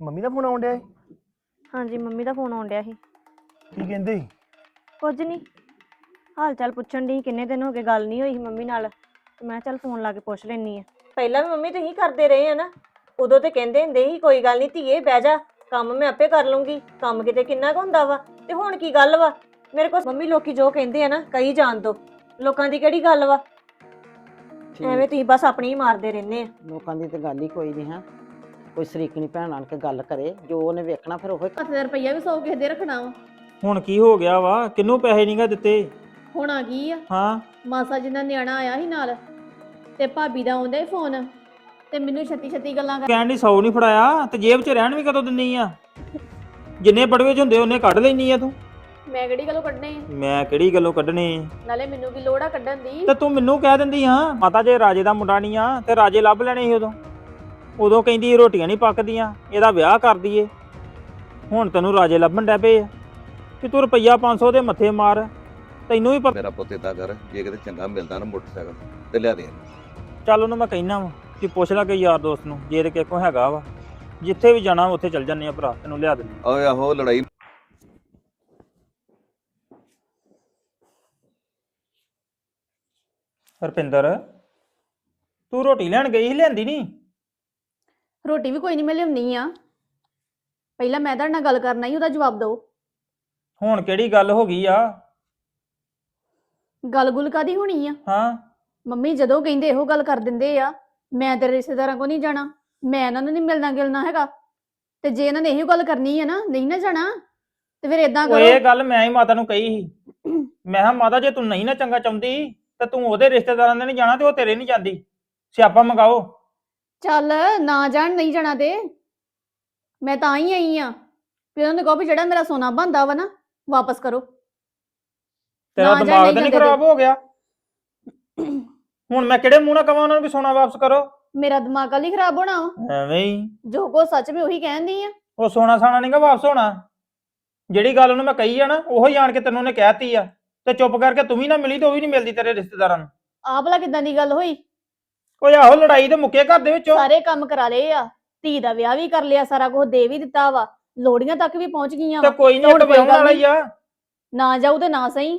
Mummy ਦਾ phone ਆਉਣ ਡਿਆ ਏ? ਹਾਂਜੀ ਮੰਮੀ ਦਾ ਫੋਨ ਆਉਣ ਡਿਆ ਸੀ। ਕੀ ਕਹਿੰਦੇ ਸੀ? ਕੁਝ ਨਹੀਂ। ਹਾਲ ਚਾਲ ਪੁੱਛਣ ਦੀ ਕਿੰਨੇ ਦਿਨ ਹੋ ਗਏ ਗੱਲ ਨਹੀਂ ਹੋਈ ਸੀ ਮੰਮੀ ਨਾਲ। ਤੇ ਮੈਂ ਕਿਹਾ ਚੱਲ ਫੋਨ ਲਾ ਕੇ ਪੁੱਛ ਲੈਣੀ ਆ ਪਹਿਲਾਂ ਵੀ ਮੰਮੀ ਤੁਸੀਂ ਕਰਦੇ ਰਹੇ ਆ ਨਾ ਉਦੋਂ ਤੇ ਕਹਿੰਦੇ ਹੁੰਦੇ ਸੀ ਕੋਈ ਗੱਲ ਨਹੀਂ ਧੀਏ ਬਹਿ ਜਾ ਕੰਮ ਮੈਂ ਆਪੇ ਕਰ ਲੂੰਗੀ ਕੰਮ ਕਿਤੇ ਕਿੰਨਾ ਕੁ ਹੁੰਦਾ ਵਾ। ਤੇ ਹੁਣ ਕੀ ਗੱਲ ਵਾ? ਮੇਰੇ ਕੋਲ ਮੰਮੀ ਲੋਕੀ ਜੋ ਕਹਿੰਦੇ ਆ ਨਾ ਕਈ ਜਾਣ ਦੋ। ਲੋਕਾਂ ਦੀ ਕਿਹੜੀ ਗੱਲ ਵਾ? ਐਵੇਂ ਤੁਸੀਂ ਬਸ ਆਪਣੀ ਹੀ ਮਾਰਦੇ ਰਹਿੰਦੇ ਆ। ਲੋਕਾਂ ਦੀ ਤੇ ਗੱਲ ਹੀ ਕੋਈ ਨਹੀਂ ਹੈ। ਕੋਈ ਸਰੀਕਣੀ ਭੈਣ ਆਣ ਕੇ ਗੱਲ ਕਰੇ ਜੋ ਉਹਨੇ ਵੇਖਣਾ ਫਿਰ ਉਹ ਹੱਥ ਦਾ ਰੁਪਈਆ ਵੀ ਸੌ ਕਿਸੇ ਦੇ ਰੱਖਣਾ ਵਾ। ਹੁਣ ਕੀ ਹੋ ਗਿਆ ਵਾ? ਕਿੰਨੂੰ ਪੈਸੇ ਨਹੀਂਗਾ ਦਿੱਤੇ? ਹੁਣ ਆ ਗਈ ਆ? ਹਾਂ। ਮਾਸਾ ਜੀ ਦਾ ਨਿਆਣਾ ਆਇਆ ਸੀ ਨਾਲ ਤੇ ਭਾਬੀ ਦਾ ਆਉਂਦਾ ਹੀ ਫੋਨ ਤੇ ਮੈਨੂੰ ਛੱਤੀ ਛੱਤੀ ਗੱਲਾਂ ਕਰ ਕਹਿਣ ਦੀ 100 ਨਹੀਂ ਫੜਾਇਆ ਤੇ ਜੇਬ 'ਚ ਰਹਿਣ ਵੀ ਕਦੋਂ ਦਿੰਨੀ ਆ? ਜਿੰਨੇ ਬੜਵੇ 'ਚ ਹੁੰਦੇ ਉਹਨੇ ਕੱਢ ਲੈਣੀ ਆ ਤੂੰ। ਮੈਂ ਕਿਹੜੀ ਗੱਲੋਂ ਕੱਢਣੇ? ਆ? ਮੈਂ ਕਿਹੜੀ ਗੱਲੋਂ ਕੱਢਣੇ? ਨਾਲੇ ਮੈਨੂੰ ਵੀ ਲੋੜ ਆ ਕੱਢਣ ਦੀ। ਤੇ ਤੂੰ ਮੈਨੂੰ ਕਹਿ ਦਿੰਦੀ ਹਾਂ ਮਾਤਾ ਜੇ ਰਾਜੇ ਦਾ ਮੁੰਡਾ ਨਹੀਂ ਆ ਤੇ ਰਾਜੇ ਲੱਭ ਲੈਣੇ ਸੀ ਉਦੋਂ। ਉਦੋਂ ਕਹਿੰਦੀ ਰੋਟੀਆਂ ਨਹੀਂ ਪੱਕਦੀਆਂ ਇਹਦਾ ਵਿਆਹ ਕਰ ਦਈਏ। ਹੁਣ ਤੈਨੂੰ ਰਾਜੇ ਲੱਭਣ ਡੈ ਪਏ ਆ। ਕਿ ਤੂੰ ਰੁਪਈਆ 500 ਦੇ ਮੱਥੇ ਮਾਰ ਤੈਨੂੰ ਵੀ ਪਤਾ ਮੇਰਾ ਪੁੱਤ ਏਦਾਂ ਕਰ ਜੇ ਕਿਤੇ ਚੰਗਾ ਮਿਲਦਾ ਨਾ ਮੋਟਰਸਾਈਕਲ ਤੇ ਲਿਆ ਦੇ ਇਹਨੂੰ। ਚੱਲ ਉਹਨੂੰ ਮੈਂ ਕਹਿਣਾ ਵਾ ਕਿ ਪੁੱਛ ਲੈ ਕੇ ਯਾਰ ਦੋਸਤ ਨੂੰ ਜੇ ਤੇ ਕਿਸੇ ਹੈਗਾ ਵਾ। ਜਿੱਥੇ ਵੀ ਜਾਣਾ ਉੱਥੇ ਚੱਲ ਜੰਨੇ ਆ ਭਰਾ ਤੈਨੂੰ ਲਿਆ ਦਿੰਦੇ ਓਏ ਆਹੋ ਲੜਾਈ ਹਰਪਿੰਦਰ ਤੂੰ ਰੋਟੀ ਲੈਣ ਗਈ ਸੀ ਲਿਆਂਦੀ ਨਹੀਂ? ਰੋਟੀ ਵੀ ਕੋਈ ਨਹੀਂ ਮੈਂ ਲਿਆਉਣੀ ਆ। ਪਹਿਲਾਂ ਮੈਂ ਤੁਹਾਡੇ ਨਾਲ ਗੱਲ ਕਰਨਾ ਹੀ ਉਹਦਾ ਜਵਾਬ ਦਿਓ। ਹੁਣ ਕਿਹੜੀ ਗੱਲ ਹੋ ਗਈ ਆ? ਗੱਲ ਗੁਲ ਕਾਦੀ ਹੋਣੀ ਆ? ਹਾਂ। ਮੰਮੀ ਜਦੋਂ ਕਹਿੰਦੇ ਇਹੋ ਗੱਲ ਕਰ ਦਿੰਦੇ ਆ ਮੈਂ ਤੇਰੇ ਰਿਸ਼ਤੇਦਾਰਾਂ ਕੋ ਨਹੀਂ ਜਾਣਾ ਮੈਂ ਇਹਨਾਂ ਨੂੰ ਨਹੀਂ ਮਿਲਣਾ ਗਿਲਣਾ ਹੈਗਾ। ਤੇ ਜੇ ਇਹਨਾਂ ਨੇ ਇਹੋ ਗੱਲ ਕਰਨੀ ਹੈ ਨਾ ਨਹੀਂ ਨਾ ਜਾਣਾ ਤੇ ਫਿਰ ਇਦਾਂ ਉਹ ਕਰੋ। ਇਹ ਗੱਲ ਮੈਂ ਹੀ ਮਾਤਾ ਨੂੰ ਕਹੀ ਸੀ। ਮੈਂ ਕਿਹਾ ਮਾਤਾ ਜੇ ਤੂੰ ਨਹੀਂ ਨਾ ਚੰਗਾ ਚਾਹੁੰਦੀ ਤਾਂ ਤੂੰ ਉਹਦੇ ਰਿਸ਼ਤੇਦਾਰਾਂ ਦੇ ਨਹੀਂ ਜਾਣਾ ਤੇ ਉਹ ਤੇਰੇ ਨਹੀਂ ਜਾਂਦੀ। ਸਿਆਪਾ ਮੰਗਾਓ। ਚੱਲ ਨਾ ਜਾਣ ਨਹੀਂ ਜਾਣਾ ਤੇ। ਮੈਂ ਤਾਂ ਹੀ ਆਈ ਆ। ਫਿਰ ਉਹਨੇ ਕਹੋ ਵੀ ਜਿਹੜਾ ਮੇਰਾ ਸੋਨਾ ਬੰਦਾ ਵਾ ਨਾ ਵਾਪਸ ਕਰੋ। ਤੇਰਾ ਨਾ ਦਿਮਾਗ ਨਹੀਂ ਤਾਂ ਨਹੀਂ ਜਾਂਦੇ ਖਰਾਬ ਹੋ ਗਿਆ। ਹੁਣ ਮੈਂ ਕਿਹੜੇ ਮੂੰਹ ਨਾਲ ਕਵਾਂ ਉਹਨਾਂ ਨੂੰ ਵੀ ਸੋਨਾ ਵਾਪਸ ਕਰੋ? ਮੇਰਾ ਦਿਮਾਗ ਕੱਲ ਹੀ ਖਰਾਬ ਹੋਣਾ ਵਾ। ਐਵੇਂ ਹੀ। ਜੋ ਕੋ ਸੱਚ ਮੈਂ ਉਹੀ ਕਹਿੰਦੀ ਆ। ਉਹ ਸੋਨਾ ਸਾਨਾ ਨਹੀਂਗਾ ਵਾਪਸ ਹੋਣਾ। ਜਿਹੜੀ ਗੱਲ ਉਹਨੂੰ ਮੈਂ ਕਹੀ ਆ ਨਾ ਉਹੀ ਆਣ ਕੇ ਤੈਨੂੰ ਉਹਨੇ ਕਹਿਤੀ ਆ। ਤੇ ਚੁੱਪ ਕਰਕੇ ਤੂੰ ਵੀ ਨਾ ਮਿਲੀ ਤੇ ਉਹ ਵੀ ਨਹੀਂ ਮਿਲਦੀ ਤੇਰੇ ਰਿਸ਼ਤੇਦਾਰਾਂ ਨੂੰ। ਆਹ ਭਲਾ ਕਿਦਾਂ ਦੀ ਗੱਲ ਹੋਈ? ਓਏ ਆਹੋ ਲੜਾਈ ਤੇ ਮੁੱਕੇ ਘਰ ਦੇ ਵਿੱਚੋਂ। ਸਾਰੇ ਕੰਮ ਕਰਾ ਲਏ ਆ। ਧੀ ਦਾ ਵਿਆਹ ਵੀ ਕਰ ਲਿਆ ਸਾਰਾ ਕੁਝ ਦੇ ਵੀ ਦਿੱਤਾ ਵਾ। ਲੋੜੀਆਂ ਤੱਕ ਵੀ ਪਹੁੰਚ ਗਈਆਂ ਤੇ ਵਾ। ਕੋਈ ਨਹੀਂ ਹੁਣ ਕੋਈ ਵਿਆਹਣ ਗੱਲ ਵਾਲਾ ਹੀ ਆ। ਨਾ ਜਾਊ ਤੇ ਨਾ ਸਹੀ।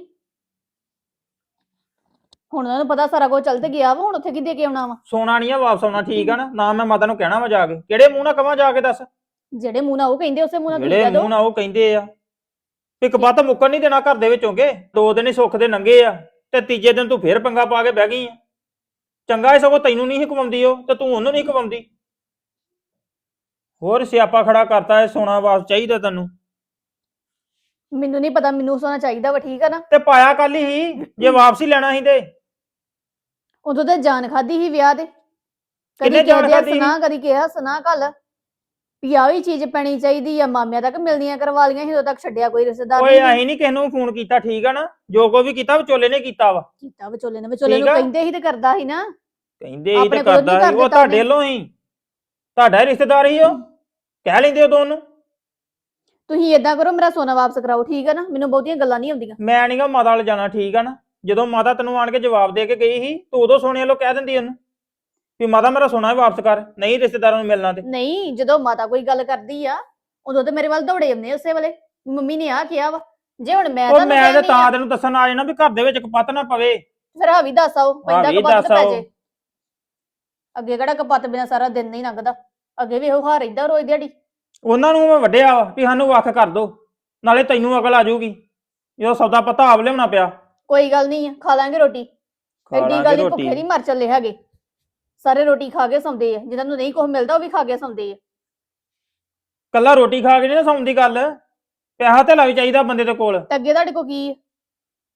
ਹੁਣ ਉਹਨਾਂ ਨੂੰ ਪਤਾ ਸਾਰਾ ਕੁਝ ਚੱਲ ਤੇ ਗਿਆ ਵਾ ਹੁਣ ਉੱਥੇ ਕੀ ਦੇ ਕੇ ਆਉਣਾ ਵਾ? ਸੋਨਾ ਨਹੀਂ ਆ ਵਾਪਸ ਆਉਣਾ ਠੀਕ ਆ ਨਾ। ਨਾ ਮੈਂ ਮਾਤਾ ਨੂੰ ਕਹਿਣਾ ਵਾ ਜਾ ਕੇ। ਕਿਹੜੇ ਮੂੰਹ ਨਾਲ ਕਵਾਂ ਜਾ ਕੇ ਦੱਸ? ਜਿਹੜੇ ਮੂੰਹ ਨਾਲ ਉਹ ਕਹਿੰਦੇ ਉਸੇ ਮੂੰਹ ਨਾਲ ਤੁਸੀਂ ਜਿਹੜੇ ਕਹਿ ਦਿਓ। ਮੂੰਹ ਨਾਲ ਉਹ ਕਹਿੰਦੇ ਆ। ਇੱਕ ਬੱਤ ਮੁੱਕਣ ਨਹੀਂ ਦੇਣਾ ਘਰ ਦੇ ਵਿੱਚੋਂਗੇ ਦੋ ਦਿਨ ਹੀ ਸੁੱਖ ਦੇ ਨੰਗੇ ਆ। ਤੇ ਤੀਜੇ ਦਿਨ ਤੂੰ ਫੇਰ ਪੰਗਾ ਪਾ ਕੇ ਬਹਿ ਗਈ ਆ। ਚੰਗਾ ਇਹ ਸਗੋਂ ਤੈਨੂੰ ਨਹੀਂ ਕਮਾਉਂਦੀ ਉਹ ਤੇ ਤੂੰ ਉਹਨੂੰ ਨਹੀਂ ਕਮਾਉਂਦੀ। ਹੋਰ ਸਿਆਪਾ ਖੜਾ ਕਰਤਾ ਹੈ ਸੋਨਾ ਵਾਪਸ ਚਾਹੀਦਾ ਤੈਨੂੰ। ਮੈਨੂੰ ਨਹੀਂ ਪਤਾ ਮੈਨੂੰ ਸੋਨਾ ਚਾਹੀਦਾ ਵਾ ਠੀਕ ਆ ਨਾ? ਤੇ ਪਾਇਆ ਕੱਲ ਹੀ ਜੇ ਵਾਪਸ ਹੀ ਲੈਣਾ ਸੀ ਤੇ। ਉਦੋਂ ਤੇ ਜਾਨ ਖਾਦੀ ਸੀ ਵਿਆਹ ਕਿੰਨੇ ਕਦੀ ਜਾਨ ਕਹਿੰਦੇ ਖਾਧੀ ਸੀ? ਸੁਣਾ ਕਦੀ ਕਿਹਾ ਸੁਣਾ ਕੱਲ ਵੀ ਆਹ ਵੀ ਚੀਜ਼ ਪੈਣੀ ਚਾਹੀਦੀ ਆ ਮਾਮਿਆਂ ਤੱਕ ਮਿਲਦੀਆਂ ਕਰਵਾ ਲੀਆਂ ਸੀ ਉਦੋਂ ਤੱਕ ਛੱਡਿਆ ਕੋਈ ਰਿਸ਼ਤੇਦਾਰ ਓਏ ਨਹੀਂ ਅਸੀਂ ਨਹੀਂ ਕਿਸੇ ਨੂੰ ਫੋਨ ਕੀਤਾ ਠੀਕ ਆ ਨਾ? ਜੋ ਕੋ ਵੀ ਕੀਤਾ ਵਿਚੋਲੇ ਨੇ ਕੀਤਾ ਵਾ। ਕੀਤਾ ਵਿਚੋਲੇ ਨੇ ਵਿਚੋਲੇ ਠੀਕ ਨੂੰ ਆ। ਕਹਿੰਦੇ ਸੀ ਤੇ ਕਰਦਾ ਸੀ ਨਾ। ਕਹਿੰਦੇ ਹੀ ਆਪਣੇ ਤੇ ਕੋਲੋਂ ਕਰਦਾ ਕਰ ਸੀ, ਉਹ ਦਿੱਤਾ ਤੁਹਾਡੇ ਉਹਨੇ। ਵੱਲੋਂ ਹੀ। ਤੁਹਾਡਾ ਹੀ ਰਿਸ਼ਤੇਦਾਰ ਹੀ ਉਹ। ਕਹਿ ਲੈਂਦੇ ਉਹ ਦੋਨੋਂ ਤੁਸੀਂ ਏਦਾਂ ਕਰੋ ਮੇਰਾ ਸੋਨਾ ਵਾਪਸ ਕਰਾਓ ਠੀਕ ਆ ਨਾ? ਮੈਨੂੰ ਬਹੁਤੀਆਂ ਗੱਲਾਂ ਨਹੀਂ ਆਉਂਦੀਆਂ। ਮੈਂ ਨਹੀਂਗਾ ਮਾਤਾ ਵੱਲ ਜਾਣਾ ਠੀਕ ਆ ਨਾ? ਜਦੋਂ ਮਾਤਾ ਤੈਨੂੰ ਆਣ ਕੇ ਜਵਾਬ ਦੇ ਕੇ ਗਈ ਸੀ ਤੂੰ ਉਦੋਂ ਸੋਨੇ ਵੱਲੋਂ ਕਹਿ ਦਿੰਦੀ ਉਹਨੂੰ। ਵੀ ਮਾਤਾ ਮੇਰਾ ਸੋਨਾ ਵੀ ਵਾਪਸ ਕਰ ਨਹੀਂ ਰਿਸ਼ਤੇਦਾਰਾਂ ਨੂੰ ਮਿਲਣਾ ਤੇ। ਨਹੀਂ ਜਦੋਂ ਮਾਤਾ ਕੋਈ ਗੱਲ ਕਰਦੀ ਆ ਉਦੋਂ ਤੇ ਮੇਰੇ ਵੱਲ ਦੌੜੇ ਆਉਂਦੇ ਉਸੇ ਵੇਲੇ। ਮੰਮੀ ਨੇ ਆ ਕਿਹਾ ਵਾ ਜੇ ਹੁਣ ਮੈਂ ਉਹ ਤੁਹਾਨੂੰ ਮੈਂ ਤੇ ਤਾਂ ਤੈਨੂੰ ਦੱਸਣ ਆ ਜਾਣਾ ਵੀ ਘਰ ਦੇ ਵਿੱਚ ਕਪੱਤ ਨਾ ਪਵੇ। ਫਿਰ ਆ ਵੀ ਦੱਸ ਆਓ ਪੈਂਦਾ ਹਾਂ ਵੀ ਕਪੱਤ ਦੱਸ ਤੇ ਪੈ ਆਓ। ਜੇ। ਅੱਗੇ ਕਿਹੜਾ ਕਪੱਤ ਬਿਨਾ ਸਾਰਾ ਦਿਨ ਨਹੀਂ ਲੰਘਦਾ? ਅੱਗੇ ਵੀ ਇਹੋ ਹਾਰ ਰਹਿੰਦਾ ਰੋਜ਼ ਦਿਹਾੜੀ। ਉਹਨਾਂ ਨੂੰ ਮੈਂ ਵੱਡਿਆ ਵਾ ਵੀ ਸਾਨੂੰ ਵੱਖ ਕਰ ਦੋ ਨਾਲੇ ਤੈਨੂੰ ਅਕਲ ਆ ਜਾਊਗੀ। ਜਦੋਂ ਸੌਦਾ ਪਤਾ ਆਪ ਲਿਆਉਣਾ ਪਿਆ। ਕੋਈ ਗੱਲ ਨਹੀਂ ਆ ਖਾ ਲਾਂਗੇ ਰੋਟੀ। ਖਾ ਐਡੀ ਲਾਂਗੇ ਗੱਲ ਰੋਟੀ। ਭੁੱਖੇ ਨਹੀਂ ਮਰ ਚੱਲੇ ਹੈਗੇ। ਸਾਰੇ ਰੋਟੀ ਖਾ ਕੇ ਸੌਂਦੇ ਆ ਜਿਹਨਾਂ ਨੂੰ ਨਹੀਂ ਕੁਝ ਮਿਲਦਾ ਉਹ ਵੀ ਖਾ ਕੇ ਸੌਂਦੇ ਆ। ਕੱਲਾ ਰੋਟੀ ਖਾ ਕੇ ਨਹੀਂ ਸੌਣ ਦੀ ਗੱਲ। ਪੈਸਾ ਤੇ ਵੀ ਚਾਹੀਦਾ ਬੰਦੇ ਦੇ ਕੋਲ। ਤੇ ਅੱਗੇ ਤੁਹਾਡੇ ਕੋ ਕੀ ਆ?